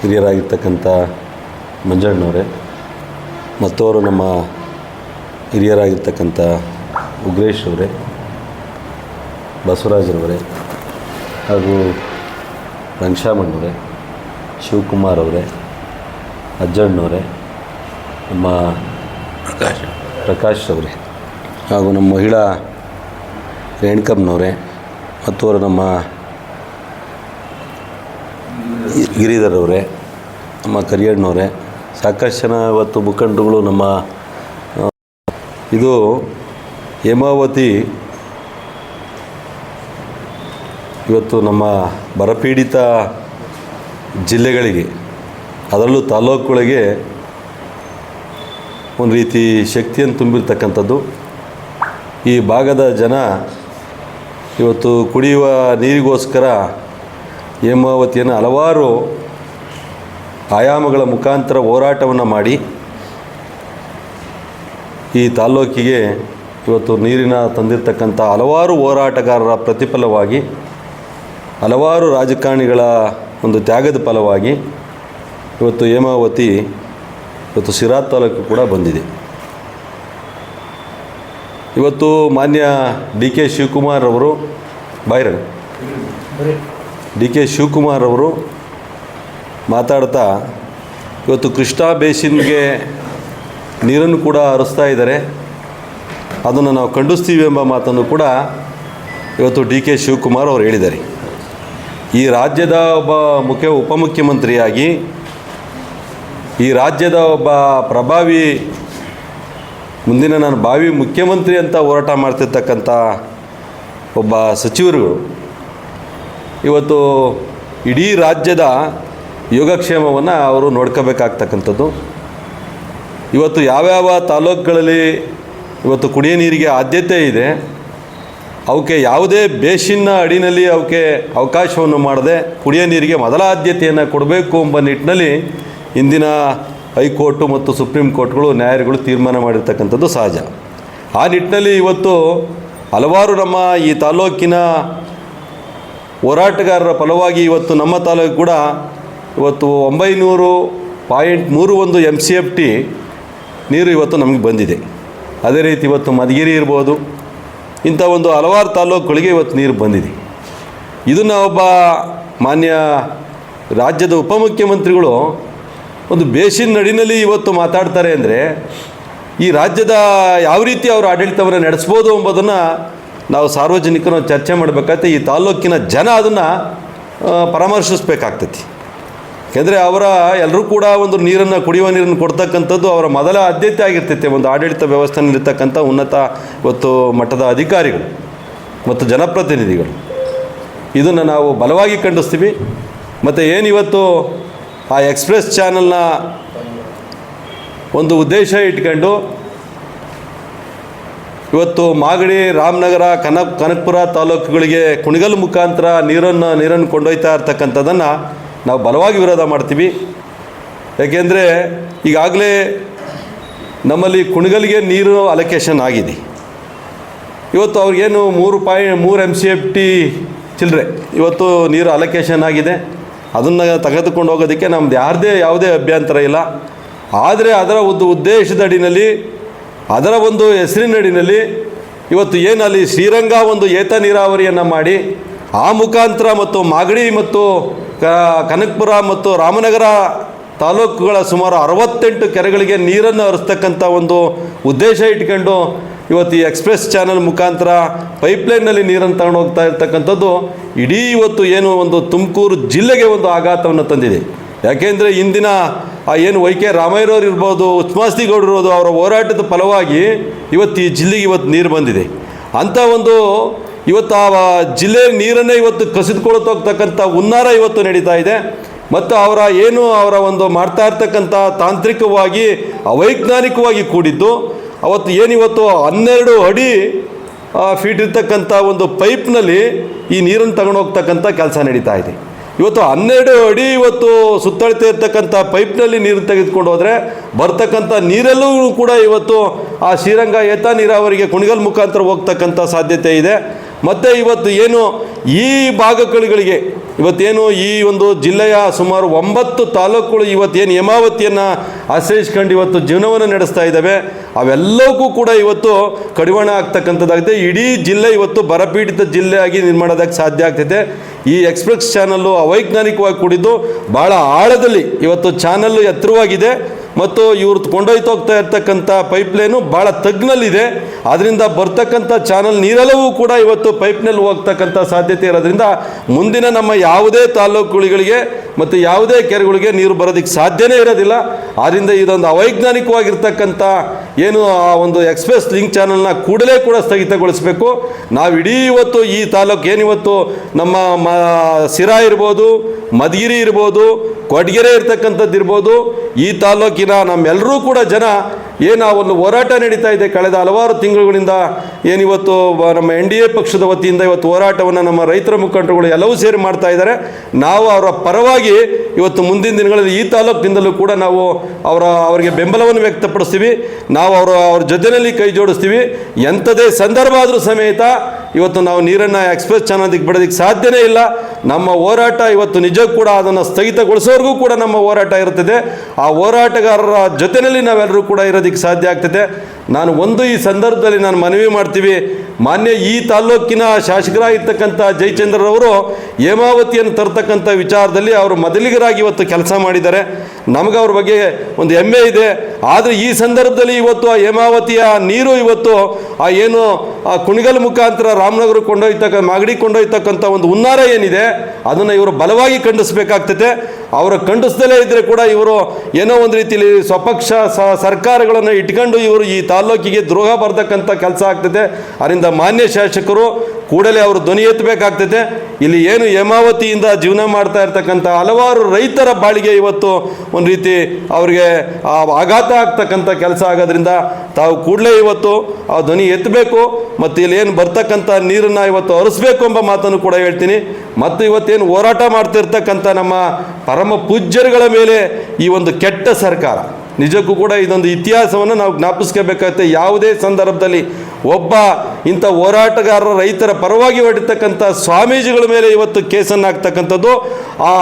ಹಿರಿಯರಾಗಿರ್ತಕ್ಕಂಥ ಮಂಜಣ್ಣವರೇ, ಮತ್ತವರು ನಮ್ಮ ಹಿರಿಯರಾಗಿರ್ತಕ್ಕಂಥ ಉಗ್ರೇಶ್ ಅವರೇ, ಬಸವರಾಜರವರೇ ಹಾಗೂ ರಂಗಶಾಮಣ್ಣವರೇ ಶಿವಕುಮಾರ್ ಅವರೇ ಅಜ್ಜಣ್ಣವರೇ ನಮ್ಮ ಪ್ರಕಾಶ್. ಪ್ರಕಾಶ್ ಅವರೇ ಹಾಗೂ ನಮ್ಮ ಮಹಿಳಾ ರೇಣುಕಮ್ಮನವರೇ ಮತ್ತು ಅವರು ನಮ್ಮ ಗಿರಿಧರ್ ಅವರೇ ನಮ್ಮ ಕರಿಯಣ್ಣವರೇ ಸಾಕಷ್ಟು ಜನ ಇವತ್ತು ಮುಖಂಡರುಗಳು ನಮ್ಮ ಇದು ಹೇಮಾವತಿ ಇವತ್ತು ನಮ್ಮ ಬರಪೀಡಿತ ಜಿಲ್ಲೆಗಳಿಗೆ, ಅದರಲ್ಲೂ ತಾಲೂಕುಗಳಿಗೆ ಒಂದು ರೀತಿ ಶಕ್ತಿಯನ್ನು ತುಂಬಿರ್ತಕ್ಕಂಥದ್ದು. ಈ ಭಾಗದ ಜನ ಇವತ್ತು ಕುಡಿಯುವ ನೀರಿಗೋಸ್ಕರ ಹೇಮಾವತಿಯನ್ನು ಹಲವಾರು ಆಯಾಮಗಳ ಮುಖಾಂತರ ಹೋರಾಟವನ್ನು ಮಾಡಿ, ಈ ತಾಲ್ಲೂಕಿಗೆ ಇವತ್ತು ನೀರಿನ ತಂದಿರತಕ್ಕಂಥ ಹಲವಾರು ಹೋರಾಟಗಾರರ ಪ್ರತಿಫಲವಾಗಿ ಹಲವಾರು ರಾಜಕಾರಣಿಗಳ ಒಂದು ತ್ಯಾಗದ ಫಲವಾಗಿ ಇವತ್ತು ಹೇಮಾವತಿ ಇವತ್ತು ಸಿರಾ ತಾಲೂಕು ಕೂಡ ಬಂದಿದೆ. ಇವತ್ತು ಮಾನ್ಯ ಡಿ ಕೆ ಶಿವಕುಮಾರ್ ಅವರು ಬಾಯ್ರಣ್ಣ ಡಿ ಕೆ ಶಿವಕುಮಾರ್ ಅವರು ಮಾತಾಡ್ತಾ ಇವತ್ತು ಕೃಷ್ಣಾ ಬೇಸಿನ್ಗೆ ನೀರನ್ನು ಕೂಡ ಹರಿಸ್ತಾ ಇದ್ದಾರೆ. ಅದನ್ನು ನಾವು ಖಂಡಿಸ್ತೀವಿ ಎಂಬ ಮಾತನ್ನು ಕೂಡ ಇವತ್ತು ಡಿ ಕೆ ಶಿವಕುಮಾರ್ ಅವರು ಹೇಳಿದ್ದಾರೆ. ಈ ರಾಜ್ಯದ ಒಬ್ಬ ಮುಖ್ಯ ಉಪಮುಖ್ಯಮಂತ್ರಿಯಾಗಿ, ಈ ರಾಜ್ಯದ ಒಬ್ಬ ಪ್ರಭಾವಿ, ಮುಂದಿನ ನಾನು ಭಾವಿ ಮುಖ್ಯಮಂತ್ರಿ ಅಂತ ಹೋರಾಟ ಮಾಡ್ತಿರ್ತಕ್ಕಂಥ ಒಬ್ಬ ಸಚಿವರುಗಳು, ಇವತ್ತು ಇಡೀ ರಾಜ್ಯದ ಯೋಗಕ್ಷೇಮವನ್ನು ಅವರು ನೋಡ್ಕೋಬೇಕಾಗ್ತಕ್ಕಂಥದ್ದು. ಇವತ್ತು ಯಾವ್ಯಾವ ತಾಲೂಕುಗಳಲ್ಲಿ ಇವತ್ತು ಕುಡಿಯ ನೀರಿಗೆ ಆದ್ಯತೆ ಇದೆ ಅವಕ್ಕೆ ಯಾವುದೇ ಬೇಸಿನ ಅಡಿನಲ್ಲಿ ಅವಕ್ಕೆ ಅವಕಾಶವನ್ನು ಮಾಡದೆ ಕುಡಿಯೋ ನೀರಿಗೆ ಮೊದಲ ಆದ್ಯತೆಯನ್ನು ಕೊಡಬೇಕು ಎಂಬ ನಿಟ್ಟಿನಲ್ಲಿ ಇಂದಿನ ಹೈಕೋರ್ಟು ಮತ್ತು ಸುಪ್ರೀಂ ಕೋರ್ಟ್ಗಳು ನ್ಯಾಯಾಲಯಗಳು ತೀರ್ಮಾನ ಮಾಡಿರ್ತಕ್ಕಂಥದ್ದು ಸಹಜ. ಆ ನಿಟ್ಟಿನಲ್ಲಿ ಇವತ್ತು ಹಲವಾರು ನಮ್ಮ ಈ ತಾಲೂಕಿನ ಹೋರಾಟಗಾರರ ಫಲವಾಗಿ ಇವತ್ತು ನಮ್ಮ ತಾಲೂಕು ಕೂಡ ಇವತ್ತು ಒಂಬೈನೂರು ಪಾಯಿಂಟ್ ಮೂರು ಒಂದು ಎಂ ಸಿ ಎಫ್ ಟಿ ನೀರು ಇವತ್ತು ನಮಗೆ ಬಂದಿದೆ. ಅದೇ ರೀತಿ ಇವತ್ತು ಮಧುಗಿರಿ ಇರ್ಬೋದು ಇಂಥ ಒಂದು ಹಲವಾರು ತಾಲೂಕುಗಳಿಗೆ ಇವತ್ತು ನೀರು ಬಂದಿದೆ. ಇದನ್ನು ಒಬ್ಬ ಮಾನ್ಯ ರಾಜ್ಯದ ಉಪಮುಖ್ಯಮಂತ್ರಿಗಳು ಒಂದು ಬೇಸಿನ ನಡಿನಲ್ಲಿ ಇವತ್ತು ಮಾತಾಡ್ತಾರೆ ಅಂದರೆ ಈ ರಾಜ್ಯದ ಯಾವ ರೀತಿ ಅವರು ಆಡಳಿತವನ್ನು ನಡೆಸ್ಬೋದು ಎಂಬುದನ್ನು ನಾವು ಸಾರ್ವಜನಿಕರು ಚರ್ಚೆ ಮಾಡಬೇಕಾಗ್ತದೆ ಈ ತಾಲ್ಲೂಕಿನ ಜನ ಅದನ್ನು ಪರಾಮರ್ಶಿಸ್ಬೇಕಾಗ್ತೈತಿ. ಯಾಕೆಂದರೆ ಅವರ ಎಲ್ಲರೂ ಕೂಡ ಒಂದು ನೀರನ್ನು ಕುಡಿಯುವ ನೀರನ್ನು ಕೊಡ್ತಕ್ಕಂಥದ್ದು ಅವರ ಮೊದಲ ಆದ್ಯತೆ ಆಗಿರ್ತೈತೆ, ಒಂದು ಆಡಳಿತ ವ್ಯವಸ್ಥೆಯಲ್ಲಿರ್ತಕ್ಕಂಥ ಉನ್ನತ ಇವತ್ತು ಮಟ್ಟದ ಅಧಿಕಾರಿಗಳು ಮತ್ತು ಜನಪ್ರತಿನಿಧಿಗಳು. ಇದನ್ನು ನಾವು ಬಲವಾಗಿ ಖಂಡಿಸ್ತೀವಿ. ಮತ್ತು ಏನಿವತ್ತು ಆ ಎಕ್ಸ್ಪ್ರೆಸ್ ಚಾನಲ್ನ ಒಂದು ಉದ್ದೇಶ ಇಟ್ಕೊಂಡು ಇವತ್ತು ಮಾಗಡಿ, ರಾಮನಗರ ಕನ ಕನಕಪುರ ತಾಲೂಕುಗಳಿಗೆ ಕುಣಿಗಲ್ ಮುಖಾಂತರ ನೀರನ್ನು ನೀರನ್ನು ಕೊಂಡೊಯ್ತಾ ಇರ್ತಕ್ಕಂಥದ್ದನ್ನು ನಾವು ಬಲವಾಗಿ ವಿರೋಧ ಮಾಡ್ತೀವಿ. ಯಾಕೆಂದರೆ ಈಗಾಗಲೇ ನಮ್ಮಲ್ಲಿ ಕುಣಿಗಲ್ಗೆ ನೀರು ಅಲೊಕೇಶನ್ ಆಗಿದೆ. ಇವತ್ತು ಅವ್ರಿಗೇನು ಮೂರು ಪಾಯಿ, ಮೂರು ಎಂ ಸಿ ಎಫ್ ಟಿ ಚಿಲ್ಲರೆ ಇವತ್ತು ನೀರು ಅಲೊಕೇಶನ್ ಆಗಿದೆ. ಅದನ್ನು ತೆಗೆದುಕೊಂಡು ಹೋಗೋದಕ್ಕೆ ನಮ್ದು ಯಾರದೇ ಯಾವುದೇ ಅಭ್ಯಂತರ ಇಲ್ಲ. ಆದರೆ ಅದರ ಒಂದು ಉದ್ದೇಶದ ಅಡಿನಲ್ಲಿ, ಅದರ ಒಂದು ಹೆಸರಿನಡಿನಲ್ಲಿ ಇವತ್ತು ಏನು ಅಲ್ಲಿ ಶ್ರೀರಂಗ ಒಂದು ಏತ ನೀರಾವರಿಯನ್ನು ಮಾಡಿ, ಆ ಮುಖಾಂತರ ಮತ್ತು ಮಾಗಡಿ ಮತ್ತು ಕನಕಪುರ ಮತ್ತು ರಾಮನಗರ ತಾಲೂಕುಗಳ ಸುಮಾರು ಅರವತ್ತೆಂಟು ಕೆರೆಗಳಿಗೆ ನೀರನ್ನು ಹರಿಸ್ತಕ್ಕಂಥ ಒಂದು ಉದ್ದೇಶ ಇಟ್ಕೊಂಡು ಇವತ್ತು ಈ ಎಕ್ಸ್ಪ್ರೆಸ್ ಚಾನಲ್ ಮುಖಾಂತರ ಪೈಪ್ಲೈನ್ನಲ್ಲಿ ನೀರನ್ನು ತಗೊಂಡು ಹೋಗ್ತಾ ಇರ್ತಕ್ಕಂಥದ್ದು ಇಡೀ ಇವತ್ತು ಏನು ಒಂದು ತುಮಕೂರು ಜಿಲ್ಲೆಗೆ ಒಂದು ಆಘಾತವನ್ನು ತಂದಿದೆ. ಯಾಕೆಂದರೆ ಇಂದಿನ ಆ ಏನು ವೈ ಕೆ ರಾಮಯ್ಯರವ್ರು ಇರ್ಬೋದು ಉಚ್ಮಾಸ್ತಿಗೌಡರು ಇರ್ಬೋದು, ಅವರ ಹೋರಾಟದ ಫಲವಾಗಿ ಇವತ್ತು ಈ ಜಿಲ್ಲೆಗೆ ಇವತ್ತು ನೀರು ಬಂದಿದೆ. ಅಂಥ ಒಂದು ಇವತ್ತು ಆ ಜಿಲ್ಲೆ ನೀರನ್ನೇ ಇವತ್ತು ಕಸಿದುಕೊಳ್ತಾ ಹೋಗ್ತಕ್ಕಂಥ ಹುನ್ನಾರ ಇವತ್ತು ನಡೀತಾ ಇದೆ. ಮತ್ತು ಅವರ ಏನು ಅವರ ಒಂದು ಮಾಡ್ತಾ ಇರ್ತಕ್ಕಂಥ ತಾಂತ್ರಿಕವಾಗಿ, ಅವೈಜ್ಞಾನಿಕವಾಗಿ ಕೂಡಿದ್ದು, ಅವತ್ತು ಏನಿವತ್ತು ಹನ್ನೆರಡು ಅಡಿ ಫೀಟ್ ಇರ್ತಕ್ಕಂಥ ಒಂದು ಪೈಪ್ನಲ್ಲಿ ಈ ನೀರನ್ನು ತಗೊಂಡು ಹೋಗ್ತಕ್ಕಂಥ ಕೆಲಸ ನಡೀತಾ ಇದೆ. ಇವತ್ತು ಹನ್ನೆರಡು ಅಡಿ ಇವತ್ತು ಸುತ್ತಳತೆ ಇರ್ತಕ್ಕಂಥ ಪೈಪ್ನಲ್ಲಿ ನೀರು ತೆಗೆದುಕೊಂಡು ಹೋದರೆ, ಬರ್ತಕ್ಕಂಥ ನೀರೆಲ್ಲೂ ಕೂಡ ಇವತ್ತು ಆ ಶ್ರೀರಂಗ ಏತ ನೀರಾವರಿಗೆ ಕುಣಿಗಲ್ ಮುಖಾಂತರ ಹೋಗ್ತಕ್ಕಂಥ ಸಾಧ್ಯತೆ ಇದೆ. ಮತ್ತು ಇವತ್ತು ಏನು ಈ ಭಾಗಗಳಿಗೆ ಇವತ್ತೇನು ಈ ಒಂದು ಜಿಲ್ಲೆಯ ಸುಮಾರು ಒಂಬತ್ತು ತಾಲೂಕುಗಳು ಇವತ್ತೇನು ಹೇಮಾವತಿಯನ್ನು ಆಶ್ರಯಿಸ್ಕೊಂಡು ಇವತ್ತು ಜೀವನವನ್ನು ನಡೆಸ್ತಾ ಇದ್ದಾವೆ. ಅವೆಲ್ಲವಕ್ಕೂ ಕೂಡ ಇವತ್ತು ಕಡಿವಾಣ ಆಗ್ತಕ್ಕಂಥದ್ದಾಗಿದೆ. ಇಡೀ ಜಿಲ್ಲೆ ಇವತ್ತು ಬರಪೀಡಿತ ಜಿಲ್ಲೆಯಾಗಿ ನಿರ್ಮಾಣದಾಗ ಸಾಧ್ಯ ಆಗ್ತೈತೆ ಈ ಎಕ್ಸ್ಪ್ರೆಸ್ ಚಾನಲ್ಲು ಅವೈಜ್ಞಾನಿಕವಾಗಿ ಕೂಡಿದ್ದು ಭಾಳ ಆಳದಲ್ಲಿ ಇವತ್ತು ಚಾನಲ್ಲು ಎತ್ತರವಾಗಿದೆ. ಮತ್ತು ಇವ್ರು ಕೊಂಡೊಯ್ತು ಹೋಗ್ತಾ ಇರ್ತಕ್ಕಂಥ ಪೈಪ್ಲೈನು ಭಾಳ ತಗ್ನಲ್ಲಿದೆ. ಅದರಿಂದ ಬರ್ತಕ್ಕಂಥ ಚಾನಲ್ ನೀರೆಲ್ಲವೂ ಕೂಡ ಇವತ್ತು ಪೈಪ್ನಲ್ಲಿ ಹೋಗ್ತಕ್ಕಂಥ ಸಾಧ್ಯತೆ ಇರೋದ್ರಿಂದ ಮುಂದಿನ ನಮ್ಮ ಯಾವುದೇ ತಾಲೂಕುಗಳಿಗೆ ಮತ್ತು ಯಾವುದೇ ಕೆರೆಗಳಿಗೆ ನೀರು ಬರೋದಕ್ಕೆ ಸಾಧ್ಯನೇ ಇರೋದಿಲ್ಲ. ಆದ್ದರಿಂದ ಇದೊಂದು ಅವೈಜ್ಞಾನಿಕವಾಗಿರ್ತಕ್ಕಂಥ ಏನು ಆ ಒಂದು ಎಕ್ಸ್ಪ್ರೆಸ್ ಲಿಂಕ್ ಚಾನಲ್ನ ಕೂಡಲೇ ಕೂಡ ಸ್ಥಗಿತಗೊಳಿಸಬೇಕು. ನಾವು ಇಡೀ ಇವತ್ತು ಈ ತಾಲೂಕು ಏನಿವತ್ತು ನಮ್ಮ ಮ ಸಿರಾ ಇರ್ಬೋದು ಮಧುಗಿರಿ ಇರ್ಬೋದು ಕೊಡಗೆರೆ ಇರ್ತಕ್ಕಂಥದ್ದು ಇರ್ಬೋದು ಈ ತಾಲೂಕಿನ ನಮ್ಮೆಲ್ಲರೂ ಕೂಡ ಜನ ಏನು ಒಂದು ಹೋರಾಟ ನಡೀತಾ ಇದೆ ಕಳೆದ ಹಲವಾರು ತಿಂಗಳುಗಳಿಂದ. ಏನಿವತ್ತು ನಮ್ಮ ಎನ್ ಡಿ ಎ ಪಕ್ಷದ ವತಿಯಿಂದ ಇವತ್ತು ಹೋರಾಟವನ್ನು ನಮ್ಮ ರೈತರ ಮುಖಂಡರುಗಳು ಎಲ್ಲವೂ ಸೇರಿ ಮಾಡ್ತಾ ಇದ್ದಾರೆ. ನಾವು ಅವರ ಪರವಾಗಿ ಇವತ್ತು ಮುಂದಿನ ದಿನಗಳಲ್ಲಿ ಈ ತಾಲೂಕಿನಿಂದಲೂ ಕೂಡ ನಾವು ಅವರ ಅವರಿಗೆ ಬೆಂಬಲವನ್ನು ವ್ಯಕ್ತಪಡಿಸ್ತೀವಿ. ನಾವು ಅವರ ಅವ್ರ ಜೊತೆಯಲ್ಲಿ ಕೈ ಜೋಡಿಸ್ತೀವಿ. ಎಂಥದೇ ಸಂದರ್ಭ ಆದರೂ ಸಮೇತ ಇವತ್ತು ನಾವು ನೀರನ್ನು ಎಕ್ಸ್ಪ್ರೆಸ್ ಚಾನಲ್ಗೆ ಬಿಡೋದಕ್ಕೆ ಸಾಧ್ಯನೇ ಇಲ್ಲ. ನಮ್ಮ ಹೋರಾಟ ಇವತ್ತು ನಿಜಕ್ಕೂ ಕೂಡ ಅದನ್ನು ಸ್ಥಗಿತಗೊಳಿಸೋವರೆಗೂ ಕೂಡ ನಮ್ಮ ಹೋರಾಟ ಇರುತ್ತದೆ. ಆ ಹೋರಾಟಗಾರರ ಜೊತೆಯಲ್ಲಿ ನಾವೆಲ್ಲರೂ ಕೂಡ ಇರೋದಕ್ಕೆ ಸಾಧ್ಯ ಆಗ್ತದೆ. ನಾನು ಒಂದು ಈ ಸಂದರ್ಭದಲ್ಲಿ ನಾನು ಮನವಿ ಮಾಡ್ತೀವಿ. ಮಾನ್ಯ ಈ ತಾಲ್ಲೂಕಿನ ಶಾಸಕರಾಗಿರ್ತಕ್ಕಂಥ ಜಯಚಂದ್ರರವರು ಹೇಮಾವತಿಯನ್ನು ತರ್ತಕ್ಕಂಥ ವಿಚಾರದಲ್ಲಿ ಅವರು ಮೊದಲಿಗರಾಗಿ ಇವತ್ತು ಕೆಲಸ ಮಾಡಿದ್ದಾರೆ. ನಮಗೆ ಅವ್ರ ಬಗ್ಗೆ ಒಂದು ಹೆಮ್ಮೆ ಇದೆ. ಆದರೆ ಈ ಸಂದರ್ಭದಲ್ಲಿ ಇವತ್ತು ಆ ಹೇಮಾವತಿಯ ನೀರು ಇವತ್ತು ಆ ಏನು ಆ ಕುಣಿಗಲ್ ಮುಖಾಂತರ ರಾಮನಗರ ಕೊಂಡೊಯ್ತಕ್ಕ, ಮಾಗಡಿ ಕೊಂಡೊಯ್ತಕ್ಕಂಥ ಒಂದು ಹುನ್ನಾರ ಏನಿದೆ, ಅದನ್ನು ಇವರು ಬಲವಾಗಿ ಖಂಡಿಸಬೇಕಾಗ್ತದೆ. ಅವರು ಖಂಡಿಸ್ದಲೇ ಇದ್ದರೆ ಕೂಡ ಇವರು ಏನೋ ಒಂದು ರೀತಿಯಲ್ಲಿ ಸ್ವಪಕ್ಷ ಸರ್ಕಾರಗಳನ್ನು ಇಟ್ಕೊಂಡು ಇವರು ಈ ತಾಲ್ಲೂಕಿಗೆ ದ್ರೋಹ ಬರ್ತಕ್ಕಂಥ ಕೆಲಸ ಆಗ್ತದೆ. ಅದರಿಂದ ಮಾನ್ಯ ಶಾಸಕರು ಕೂಡಲೇ ಅವರು ಧ್ವನಿ ಎತ್ತಬೇಕಾಗ್ತದೆ. ಇಲ್ಲಿ ಏನು ಹೇಮಾವತಿಯಿಂದ ಜೀವನ ಮಾಡ್ತಾ ಇರ್ತಕ್ಕಂಥ ಹಲವಾರು ರೈತರ ಬಾಳಿಗೆ ಇವತ್ತು ಒಂದು ರೀತಿ ಅವರಿಗೆ ಆಘಾತ ಆಗ್ತಕ್ಕಂಥ ಕೆಲಸ ಆಗೋದ್ರಿಂದ ತಾವು ಕೂಡಲೇ ಇವತ್ತು ಆ ಧ್ವನಿ ಎತ್ತಬೇಕು ಮತ್ತು ಇಲ್ಲಿ ಏನು ಬರ್ತಕ್ಕಂಥ ನೀರನ್ನು ಇವತ್ತು ಹರಿಸ್ಬೇಕು ಎಂಬ ಮಾತನ್ನು ಕೂಡ ಹೇಳ್ತೀನಿ. ಮತ್ತು ಇವತ್ತೇನು ಹೋರಾಟ ಮಾಡ್ತಿರ್ತಕ್ಕಂಥ ನಮ್ಮ ಪರಮ ಪೂಜ್ಯರುಗಳ ಮೇಲೆ ಈ ಒಂದು ಕೆಟ್ಟ ಸರ್ಕಾರ ನಿಜಕ್ಕೂ ಕೂಡ ಇದೊಂದು ಇತಿಹಾಸವನ್ನು ನಾವು ಜ್ಞಾಪಿಸ್ಕೋಬೇಕಾಗುತ್ತೆ. ಯಾವುದೇ ಸಂದರ್ಭದಲ್ಲಿ ಒಬ್ಬ ಇಂಥ ಹೋರಾಟಗಾರರ ರೈತರ ಪರವಾಗಿ ಹೊಡಿತಕ್ಕಂಥ ಸ್ವಾಮೀಜಿಗಳ ಮೇಲೆ ಇವತ್ತು ಕೇಸನ್ನು ಹಾಕ್ತಕ್ಕಂಥದ್ದು ಆ